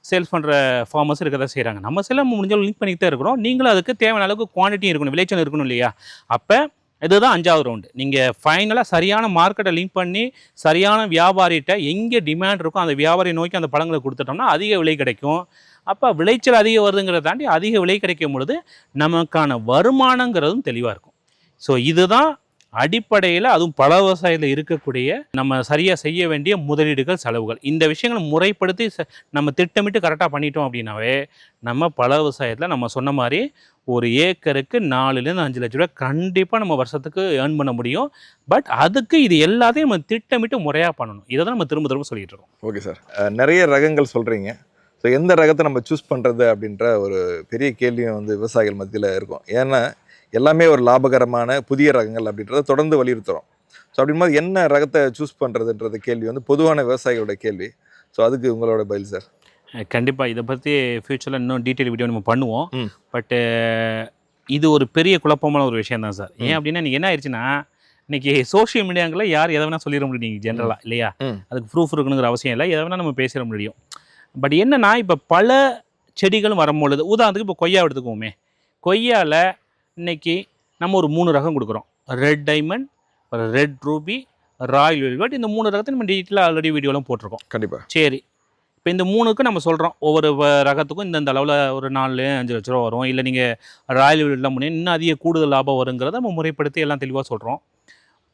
சேல்ஸ் பண்ணுற ஃபார்மர்ஸ் இருக்க தான் செய்கிறாங்க நம்ம சில முடிஞ்ச லிங்க் தான் இருக்கிறோம். நீங்களும் அதுக்கு தேவையான அளவுக்கு குவான்டிட்டி இருக்கணும் விளைச்சல் இருக்கணும் இல்லையா? அப்போ இதுதான் அஞ்சாவது ரவுண்டு நீங்கள் ஃபைனலாக சரியான மார்க்கெட்டை லிங்க் பண்ணி சரியான வியாபாரிகிட்ட எங்கே டிமாண்ட் இருக்கோ அந்த வியாபாரி நோக்கி அந்த பழங்களை கொடுத்துட்டோம்னா அதிக விலை கிடைக்கும். அப்போ விளைச்சல் அதிகம் வருதுங்கிறத தாண்டி அதிக விலை கிடைக்கும் பொழுது நமக்கான வருமானங்கிறதும் தெளிவாக இருக்கும். ஸோ இதுதான் அடிப்படையில் அதுவும் பல விவசாயத்தில் இருக்கக்கூடிய நம்ம சரியாக செய்ய வேண்டிய முதலீடுகள் செலவுகள். இந்த விஷயங்களை முறைப்படுத்தி ச- நம்ம திட்டமிட்டு கரெக்டாக பண்ணிட்டோம் அப்படின்னாவே நம்ம பல விவசாயத்தில் நம்ம சொன்ன மாதிரி ஒரு ஏக்கருக்கு நாலுலேருந்து அஞ்சு லட்ச ரூபாய் கண்டிப்பாக நம்ம வருஷத்துக்கு ஏர்ன் பண்ண முடியும். பட் அதுக்கு இது எல்லாத்தையும் நம்ம திட்டமிட்டு முறையாக பண்ணணும். இதை தான் நம்ம திரும்ப திரும்ப சொல்லிட்டு இருக்கோம். Okay sir. நிறைய ரகங்கள் சொல்கிறீங்க ஸோ எந்த ரகத்தை நம்ம சூஸ் பண்ணுறது அப்படின்ற ஒரு பெரிய கேள்வியும் வந்து விவசாயிகள் மத்தியில் இருக்கும். ஏன்னா எல்லாமே ஒரு லாபகரமான புதிய ரகங்கள் அப்படின்றத தொடர்ந்து வலியுறுத்துறோம். ஸோ அப்படிங்கும்போது என்ன ரகத்தை சூஸ் பண்ணுறதுன்றது கேள்வி வந்து பொதுவான விவசாயிகளோட கேள்வி. ஸோ அதுக்கு உங்களோட பதில் சார் கண்டிப்பாக இதை பற்றி ஃப்யூச்சரில் இன்னும் டீட்டெயில் வீடியோ நம்ம பண்ணுவோம். பட்டு இது ஒரு பெரிய குழப்பமான ஒரு விஷயம் தான் சார் ஏன். அப்படின்னா இன்னைக்கு என்ன ஆயிடுச்சுன்னா இன்னைக்கு சோஷியல் மீடியாங்களில் யார் எதை வேணால் சொல்லிட முடியும் நீங்கள் ஜென்ரலாக இல்லையா. அதுக்கு ப்ரூஃப் இருக்கணுங்கிற அவசியம் இல்லை. எதை வேணால் நம்ம பேசிட முடியும். பட் என்னன்னா இப்போ பல செடிகளும் வரும்பொழுது உதாரணத்துக்கு இப்போ கொய்யா எடுத்துக்குவோமே கொய்யாவில் இன்னைக்கு நம்ம ஒரு மூணு ரகம் கொடுக்குறோம். Red diamond red ruby royal velvet இந்த மூணு ரகத்தை நம்ம டீட்டெயிலாக ஆல்ரெடி வீடியோலாம் போட்டிருக்கோம். கண்டிப்பாக சரி. இப்போ இந்த மூணுக்கு நம்ம சொல்கிறோம் ஒவ்வொரு ரகத்துக்கும் இந்தந்த அளவில் ஒரு நாலு அஞ்சு லட்ச ரூபா வரும். இல்லை நீங்கள் ராயல் வீடெலாம் பண்ணி இன்னும் அதிக கூடுதல் லாபம் வருங்கிறத நம்ம முறைப்படுத்தி எல்லாம் தெளிவாக சொல்கிறோம்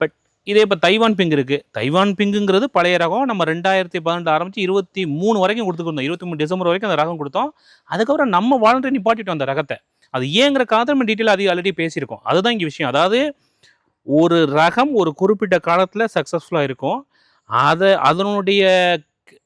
பட் இதே இப்போ தைவான் பிங்க் இருக்குது தைவான் பிங்குங்கிறது பழைய ரகம். நம்ம ரெண்டாயிரத்தி பன்னெண்டு ஆரம்பித்து இருபத்தி மூணு வரைக்கும் கொடுத்துருந்தோம் இருபத்தி மூணு டிசம்பர் வரைக்கும் அந்த ரகம் கொடுத்தோம். அதுக்கப்புறம் நம்ம வாலண்டரி நிப்பாட்டிட்டோம் அந்த ரகத்தை. அது ஏங்கிற காலத்தை நம்ம டீட்டெயில் அதிக ஆல்ரெடி பேசியிருக்கோம். அதுதான் இங்கே விஷயம். அதாவது ஒரு ரகம் ஒரு குறிப்பிட்ட காலத்தில் சக்ஸஸ்ஃபுல்லாக இருக்கும். அதை அதனுடைய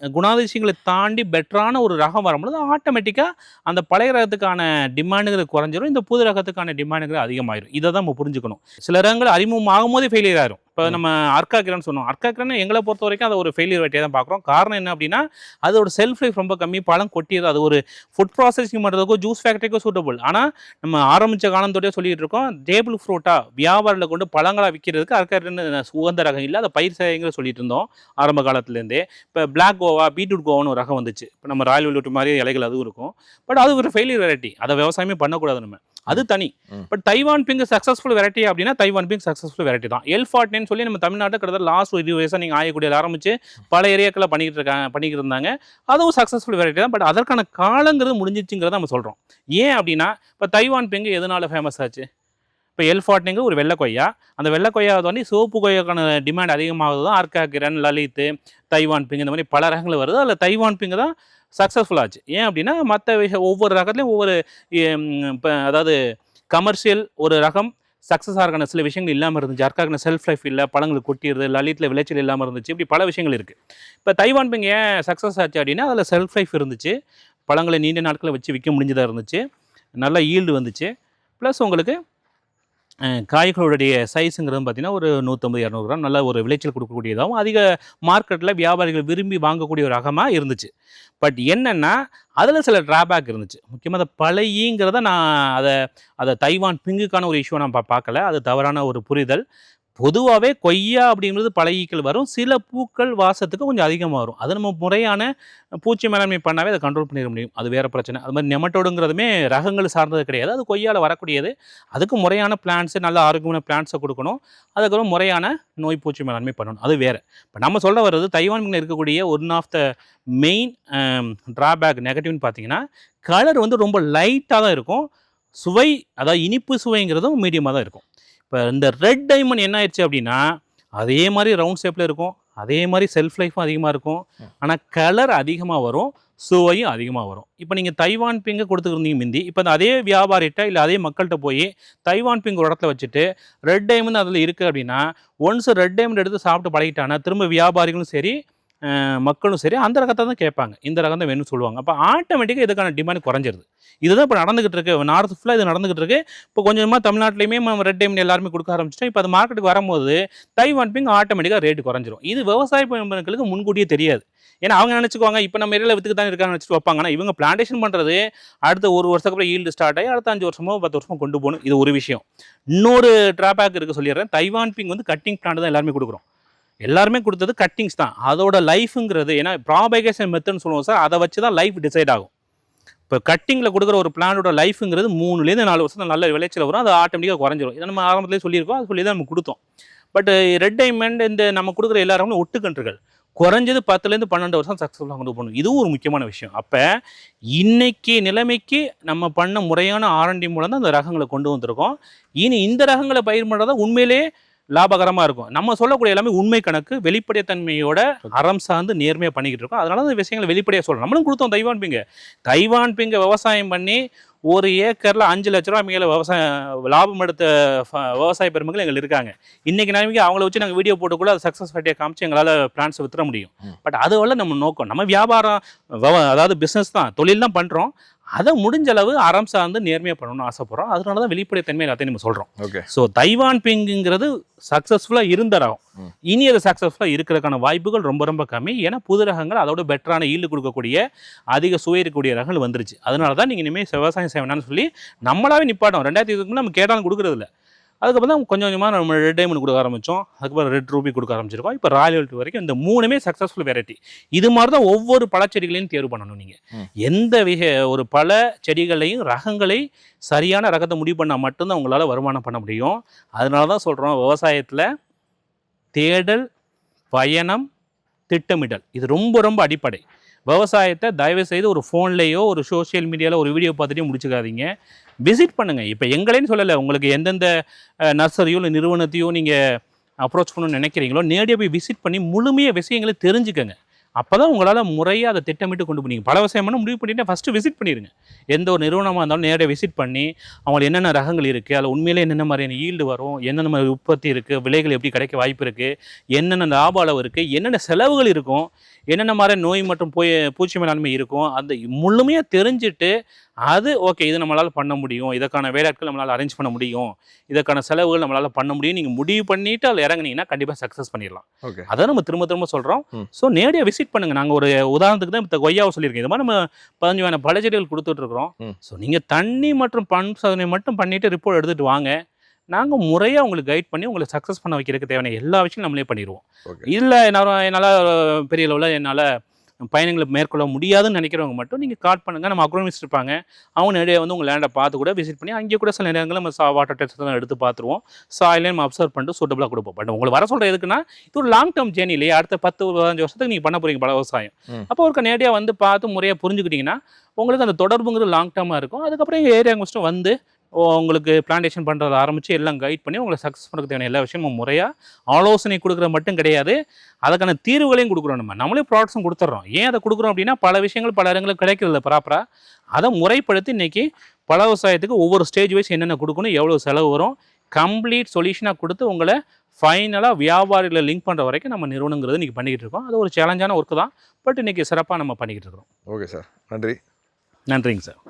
குணாதிசயங்களை தாண்டி பெட்டரான ஒரு ரகம் வரும்பொழுது ஆட்டோமேட்டிக்காக அந்த பழைய ரகத்துக்கான டிமாண்டுங்கிறது குறைஞ்சிரும். இந்த புது ரகத்துக்கான டிமாண்டுங்கிறது அதிகமாயிரும். இதை தான் நம்ம புரிஞ்சுக்கணும். சில ரகங்கள் அறிமுகம் ஆகும்போதே ஃபெயிலியர் ஆயிரும். இப்போ. நம்ம அர்க்காக்கிரன் சொன்னோம். அர்க்காக்கிரன் எங்களை பொறுத்த வரைக்கும் அதை ஒரு ஃபெயிலியர் வெட்டியாக தான் பார்க்குறோம். காரணம் என்ன அப்படின்னா அதோட செல்ஃப் லைஃப் ரொம்ப கம்மி. பழம் கொட்டியது. அது ஒரு ஃபுட் ப்ராசஸிங் பண்ணுறதுக்கோ ஜூஸ் ஃபேக்ட்ரிக்கோ சூட்டபுள் ஆனால் நம்ம ஆரம்பித்த காலத்தோடய சொல்லிட்டு இருக்கோம் டேபிள் ஃப்ரூட்டாக வியாபாரில் கொண்டு பழங்களாக விற்கிறதுக்கு அர்க்காக்கிரன் உகந்த ரகம் இல்லை. அதை பயிர் செய்யுங்கிற சொல்லிட்டு இருந்தோம் ஆரம்ப காலத்துலேருந்தே. இப்போ பிளாக் கோவா பீட்ரூட் கோவான்னு ஒரு ரகம் வந்துச்சு. இப்போ நம்ம ராயல் வெல்வெட் மாதிரி இலைகள் அதுவும் இருக்கும். பட் அது ஒரு ஃபெயிலியர் வெரைட்டி அதை விவசாயமே பண்ணக்கூடாது நம்ம. அது தனி. But Taiwan pink successful variety அப்படின்னா தைவான் பிங்க் சக்ஸஸ்ஃபுல் வெரைட்டி தான். எல் ஃபார்ட்னு சொல்லி நம்ம தமிழ்நாட்டில் கிட்டத்தட்ட லாஸ்ட் ஒரு இருபது வயசாக நீங்கள் ஆயக்கூடியது ஆரம்பிச்சு பல ஏரியாக்களில் பண்ணிக்கிட்டு இருக்காங்க பண்ணிக்கிட்டு இருந்தாங்க. அதுவும் சக்ஸஸ்ஃபுல் வெரைட்டி தான். பட் அதற்கான காலங்கிறது முடிஞ்சிச்சுங்கிறத நம்ம சொல்கிறோம் ஏன் அப்படின்னா இப்போ தைவான் பிங்க் எதனால ஃபேமஸ் ஆச்சு? இப்போ எல் ஃபார்ட்னிங்க ஒரு வெள்ளை கொய்யா. அந்த வெள்ளை கொய்யா வந்து சிவப்பு கொய்யாக்கான டிமாண்ட் அதிகமாகுது? தான் அர்க்கா கிரண் லலித் தைவான் பிங்க் இந்த மாதிரி பல ரகங்கள் வருது. அதில் தைவான் பிங்கு தான் சக்ஸஸ்ஃபுல் ஆச்சு. ஏன் அப்படின்னா மற்ற விஷயம் ஒவ்வொரு ரகத்துலையும் ஒவ்வொரு இப்போ அதாவது கமர்ஷியல் ஒரு ரகம் சக்ஸஸ் ஆகிற சில விஷயங்கள் இல்லாமல் இருந்துச்சு. யாருக்காக செல்ஃப் லைஃப் இல்லை பழங்களுக்கு கொட்டிடுது லலித்தில் விளைச்சல் இல்லாமல் இருந்துச்சு. இப்படி பல விஷயங்கள் இருக்குது இப்போ தைவான் பிங் ஏன் சக்ஸஸ் ஆச்சு அப்படின்னா அதில் செல்ஃப் லைஃப் இருந்துச்சு. பழங்களை நீண்ட நாட்களை வச்சு விற்க முடிஞ்சதாக இருந்துச்சு. நல்லா ஈல்டு வந்துச்சு. ப்ளஸ் உங்களுக்கு காய்களுடைய சைஸுங்கிறது பார்த்தீங்கன்னா ஒரு நூற்றம்பது இரநூறு கிராம் நல்ல ஒரு விளைச்சல் கொடுக்கக்கூடியதாகவும் அதிக மார்க்கெட்டில் வியாபாரிகள் விரும்பி வாங்கக்கூடிய ஒரு ரகமாக இருந்துச்சு. பட் என்னென்னா அதில் சில ட்ராபேக் இருந்துச்சு. முக்கியமாக அந்த பழையிங்கிறத நான் அதை அதை தைவான் பிங்குக்கான ஒரு இஷ்யூ நான் பார்க்கல. அது தவறான ஒரு புரிதல். பொதுவாகவே கொய்யா அப்படிங்கிறது பழகிக்கள் வரும். சில பூக்கள் வாசத்துக்கு கொஞ்சம் அதிகமாக வரும். அது நம்ம முறையான பூச்சி மேலாண்மை பண்ணாவே அதை கண்ட்ரோல் பண்ணிட முடியும். அது வேறு பிரச்சனை. அது மாதிரி நெமட்டோடுங்கிறதுமே ரகங்கள் சார்ந்தது கிடையாது. அது கொய்யால் வரக்கூடியது. அதுக்கு முறையான பிளான்ஸு நல்ல ஆரோக்கியமான பிளான்ஸை கொடுக்கணும். அதுக்கப்புறம் முறையான நோய் பூச்சி மேலாண்மை பண்ணணும். அது வேறு. இப்போ நம்ம சொல்ல வர்றது தைவான்மில் இருக்கக்கூடிய one of the main drawback நெகட்டிவ்னு பார்த்தீங்கன்னா கலர் வந்து ரொம்ப லைட்டாக தான் இருக்கும். சுவை அதாவது இனிப்பு சுவைங்கிறதும் மீடியமாக தான் இருக்கும். இப்போ இந்த ரெட் டைமண்ட் என்ன ஆயிடுச்சு அப்படின்னா அதே மாதிரி ரவுண்ட் ஷேப்பில் இருக்கும் அதே மாதிரி செல்ஃப் லைஃப்பும் அதிகமாக இருக்கும். ஆனால் கலர் அதிகமாக வரும் சுவையும் அதிகமாக வரும். இப்போ நீங்கள் தைவான் பிங்கை கொடுத்துருந்தீங்க மிந்தி. இப்போ அந்த அதே வியாபாரிட்ட இல்லை அதே மக்கள்கிட்ட போய் தைவான் பிங்க் ஒரு இடத்துல வச்சுட்டு ரெட் டைமண்ட் அதில் இருக்குது அப்படின்னா ஒன்ஸ் ரெட் டைமண்ட் எடுத்து சாப்பிட்டு பழகிட்டானா திரும்ப வியாபாரிகளும் சரி மக்களும் சரி அந்த ரகத்தை தான் கேட்பாங்க. இந்த ரகம் தான் வேணும்னு சொல்லுவாங்க. அப்போ ஆட்டோமேட்டிக்காக இதுக்கான டிமாண்ட் குறைஞ்சிருது. இதுதான் இப்போ நடந்துகிட்டு இருக்கு. நார்த் ஃபுல்லாக இது நடந்துகிட்டு இருக்கு. இப்போ கொஞ்சமாக தமிழ்நாட்டிலையுமே ரெட் டைம் எல்லாருமே கொடுக்க ஆரம்பிச்சிட்டோம். இப்போ அது மார்க்கெட்டுக்கு வரும்போது தைவான் பிங் ஆட்டோமேட்டிக்காக ரேட்டு குறைஞ்சிரும். இது விவசாய பெண்களுக்கு முன்கூட்டியே தெரியாது. ஏன்னா அவங்க நினச்சிக்குவாங்க இப்போ நம்ம ஏரியாவில் வித்துக்கு தான் இருக்காங்க நினச்சிட்டு வைப்பாங்க. ஆனால் இவங்க பிளான்டேஷன் பண்ணுறது அடுத்த ஒரு வருஷத்துக்கு அப்புறம் ஈல்டு ஸ்டார்ட் ஆகி அடுத்த அஞ்சு வருஷமோ பத்து வருஷமோ கொண்டு போகணும். இது ஒரு விஷயம். இன்னொரு ட்ராபேக் இருக்குது சொல்லிடுறேன். தைவான் பிங் வந்து கட்டிங் பிளான் தான் எல்லாருமே கொடுக்குறோம். எல்லாருமே கொடுத்தது கட்டிங்ஸ் தான். அதோட லைஃபுங்கிறது ஏன்னா ப்ராபகேஷன் மெத்தட்னு சொல்லுவோம் சார் அதை வச்சு தான் லைஃப் டிசைட் ஆகும். இப்போ கட்டிங்கில் கொடுக்குற ஒரு பிளானோட லைஃபுங்கிறது மூணுலேருந்து நாலு வருஷம் நல்ல விளைச்சல் வரும் அது ஆட்டோமேட்டிக்காக குறைஞ்சிரும். இதை நம்ம ஆரம்பத்திலே சொல்லியிருக்கோம் அது சொல்லி தான் நம்ம கொடுத்தோம். பட் ரெட் டைமண்ட் இந்த நம்ம கொடுக்குற எல்லாருமே ஒட்டுக்கன்றுகள். குறைஞ்சது பத்துலேருந்து பன்னெண்டு வருஷம் சக்ஸஸ்ஃபுல்லாக கொண்டு போகணும். இதுவும் ஒரு முக்கியமான விஷயம். அப்போ இன்னைக்கு நிலைமைக்கு நம்ம பண்ண முறையான ஆரண்டி மூலம் தான் அந்த ரகங்களை கொண்டு வந்திருக்கோம். இனி இந்த ரகங்களை பயிர் பண்ணுறதா உண்மையிலே லாபகரமாக இருக்கும். நம்ம சொல்லக்கூடிய எல்லாமே உண்மை கணக்கு வெளிப்படைத்தன்மையோட அறம் சார்ந்து நேர்மையாக பண்ணிக்கிட்டு இருக்கோம். அதனால அந்த விஷயங்களை வெளிப்படையாக சொல்கிறோம் நம்மளும் கொடுத்தோம் தைவான் பிங்க. தைவான் பிங்க விவசாயம் பண்ணி ஒரு ஏக்கரில் அஞ்சு லட்ச ரூபா மேலே விவசாயம் லாபம் எடுத்த விவசாய பெருமக்கள் எங்களுக்கு இருக்காங்க. இன்னைக்கு நிலைமைக்கு அவங்கள வச்சு நாங்கள் வீடியோ போட்டுக்குள்ள அது சக்ஸஸ் ஃபேட்டியை காமிச்சு எங்களால் பிளான்ஸை வித்துற முடியும். பட் அதுவல்ல நம்ம நோக்கம். நம்ம வியாபாரம் அதாவது பிஸ்னஸ் தான். தொழில் தான் பண்ணுறோம் அதை முடிஞ்ச அளவு அறம் சார்ந்து நேர்மையாக பண்ணணும்னு ஆசைப்படுறோம். அதனால தான் வெளிப்படைத்தன்மை எல்லாத்தையும் நம்ம சொல்கிறோம் ஓகே ஸோ தைவான் பிங்குங்கிறது சக்ஸஸ்ஃபுல்லாக இருந்த ரகம். இனி அது சக்ஸஸ்ஃபுல்லாக இருக்கிறதுக்கான வாய்ப்புகள் ரொம்ப ரொம்ப கம்மி. ஏன்னா புது ரகங்கள் அதோட பெட்டரான ஈல்டு கொடுக்கக்கூடிய அதிக சுவை இருக்கக்கூடிய ரகங்கள் வந்துருச்சு. அதனால தான் நீங்கள் இனிமேல் விவசாயம் செய்ய வேணாம்னு சொல்லி நம்மளாவே நிப்பாட்டோம். ரெண்டாயிரத்தி இருபதுக்கு நம்ம கேட்டாலும் கொடுக்குறது இல்ல அதுக்கப்புறம் தான் கொஞ்சம் கொஞ்சமாக நம்ம ரெட் டைமண்ட் கொடுக்க ஆரம்பித்தோம் அதுக்கப்புறம் ரெட் ரூபி கொடுக்க ஆரம்பிச்சிருக்கோம். இப்போ ராயல் வரைக்கும் இந்த மூணுமே சக்ஸஸ்ஃபுல் வெரைட்டி இது மாதிரி தான் ஒவ்வொரு பழச்செடிகளையும் தேர்வு பண்ணணும். நீங்கள் எந்த விக ஒரு பல செடிகளையும் ரகங்களை சரியான ரகத்தை முடிவு பண்ணால் மட்டும்தான் உங்களால் வருமானம் பண்ண முடியும். அதனால தான் சொல்கிறோம் விவசாயத்தில் தேடல் பயணம் திட்டமிடல். இது ரொம்ப ரொம்ப அடிப்படை. விவசாயத்தை தயவு செய்து ஒரு ஃபோன்லேயோ ஒரு சோஷியல் மீடியாவில் ஒரு வீடியோ பார்த்துட்டே முடிச்சுக்காதீங்க. விசிட் பண்ணுங்கள் இப்போ எங்களேன்னு சொல்லலை உங்களுக்கு எந்தெந்த நர்சரியோ இல்லை நிறுவனத்தையோ நீங்கள் அப்ரோச் பண்ணணும்னு நினைக்கிறீங்களோ நேரடியாக போய் விசிட் பண்ணி முழுமையாக விஷயங்களை தெரிஞ்சுக்கங்க. அப்போ தான் உங்களால் முறையாக அதை திட்டமிட்டு கொண்டு போனீங்க. பல விஷயமான முடிவு பண்ணிட்டு ஃபஸ்ட்டு விசிட் பண்ணிடுங்க எந்த ஒரு நிறுவனமாக இருந்தாலும் நேரடியாக விசிட் பண்ணி அவங்களுக்கு என்னென்ன ரகங்கள் இருக்குது அதில் உண்மையிலே என்னென்ன மாதிரியான ஈல்டு வரும் என்னென்ன மாதிரி உற்பத்தி இருக்குது விலைகள் எப்படி கிடைக்க வாய்ப்பு இருக்குது என்னென்ன லாப அளவு இருக்குது என்னென்ன செலவுகள் இருக்கும் என்னென்ன மாதிரி நோய் மற்றும் போய் பூச்சி மேலாண்மை இருக்கும் அந்த முழுமையாக தெரிஞ்சுட்டு அது ஓகே இது நம்மளால் பண்ண முடியும். இதற்கான வேலையாட்கள் நம்மளால் அரேஞ்ச் பண்ண முடியும். இதற்கான செலவுகள் நம்மளால் பண்ண முடியும். நீங்கள் முடிவு பண்ணிட்டு அதில் இறங்குனீங்கன்னா கண்டிப்பாக சக்ஸஸ் பண்ணிடலாம். ஓகே அதை நம்ம திரும்ப திரும்ப சொல்கிறோம். ஸோ நேரடியாக விசிட் பண்ணுங்கள் நாங்கள் ஒரு உதாரணத்துக்கு தான் இப்போ கொய்யாவை சொல்லியிருக்கோம் இது மாதிரி நம்ம பதினஞ்சு வேணா பழச்செடிகள் கொடுத்துட்ருக்குறோம். ஸோ நீங்கள் தண்ணி மற்றும் பண் சாதனை மட்டும் பண்ணிவிட்டு ரிப்போர்ட் எடுத்துகிட்டு வாங்க. நாங்கள் முறையாக உங்களுக்கு கைட் பண்ணி உங்களை சக்ஸஸ் பண்ண வைக்கிறதுக்கு தேவையான எல்லா விஷயம் நம்மளே பண்ணிடுவோம். இல்லை என்னால் என்னால் பெரிய அளவில் என்னால் பயணங்களை மேற்கொள்ள முடியாதுன்னு நினைக்கிறவங்க மட்டும் நீங்கள் கால் பண்ணுங்கள் நம்ம அக்ரோனிஸ்ட் இருப்பாங்க. அவங்க நிறைய வந்து உங்கள் லேண்டை பார்த்து கூட விசிட் பண்ணி அங்கேயே கூட சில நேரங்களில் நம்ம சா வாட்டர் டெஸ்ட் தான் எடுத்து பார்த்துருவோம். சாயிலே நம்ம அப்சர்வ் பண்ணிட்டு சூட்டபுளாக கொடுப்போம். பட் உங்களை வர சொல்கிற எதுக்குன்னா இது ஒரு லாங் டேர்ம் ஜேர்னி இல்லையா? அடுத்த பத்து பதினஞ்சு வருஷத்துக்கு நீங்கள் பண்ண போகிறீங்க பல விவசாயம். அப்போ ஒரு நேரடியாக வந்து பார்த்து முறையாக புரிஞ்சுக்கிட்டிங்கன்னா உங்களுக்கு அந்த தொடர்புங்கிறது லாங் டேர்மாக இருக்கும். அதுக்கப்புறம் எங்கள் ஏரியா வந்து உங்களுக்கு பிளான்டேஷன் பண்ணுறத ஆரம்பித்து எல்லாம் கைட் பண்ணி உங்களை சக்ஸஸ் பண்ணுறதுக்கு தேவையான எல்லா விஷயமும் முறையாக ஆலோசனை கொடுக்குறது மட்டும் கிடையாது. அதுக்கான தீர்வுகளையும் கொடுக்குறோம் நம்ம. நம்மளே ப்ராடக்ட்ஸும் கொடுத்துட்றோம் ஏன் அதை கொடுக்குறோம் அப்படின்னா பல விஷயங்கள் பல இடங்களுக்கு கிடைக்கிறதில்ல ப்ராப்பராக அதை முறைப்படுத்தி இன்றைக்கி பல விவசாயத்துக்கு ஒவ்வொரு ஸ்டேஜ் வைஸ் என்னென்ன கொடுக்கணும் எவ்வளோ செலவு வரும் கம்ப்ளீட் சொல்யூஷனாக கொடுத்து உங்களை ஃபைனலாக வியாபாரியில் லிங்க் பண்ணுற வரைக்கும் நம்ம நிறுவனங்கிறது இன்றைக்கி பண்ணிக்கிட்டு இருக்கோம். அது ஒரு சேலஞ்சான ஒர்க்கு தான். பட் இன்றைக்கி சிறப்பாக நம்ம பண்ணிக்கிட்டு இருக்கிறோம். ஓகே சார் நன்றி. நன்றிங்க சார்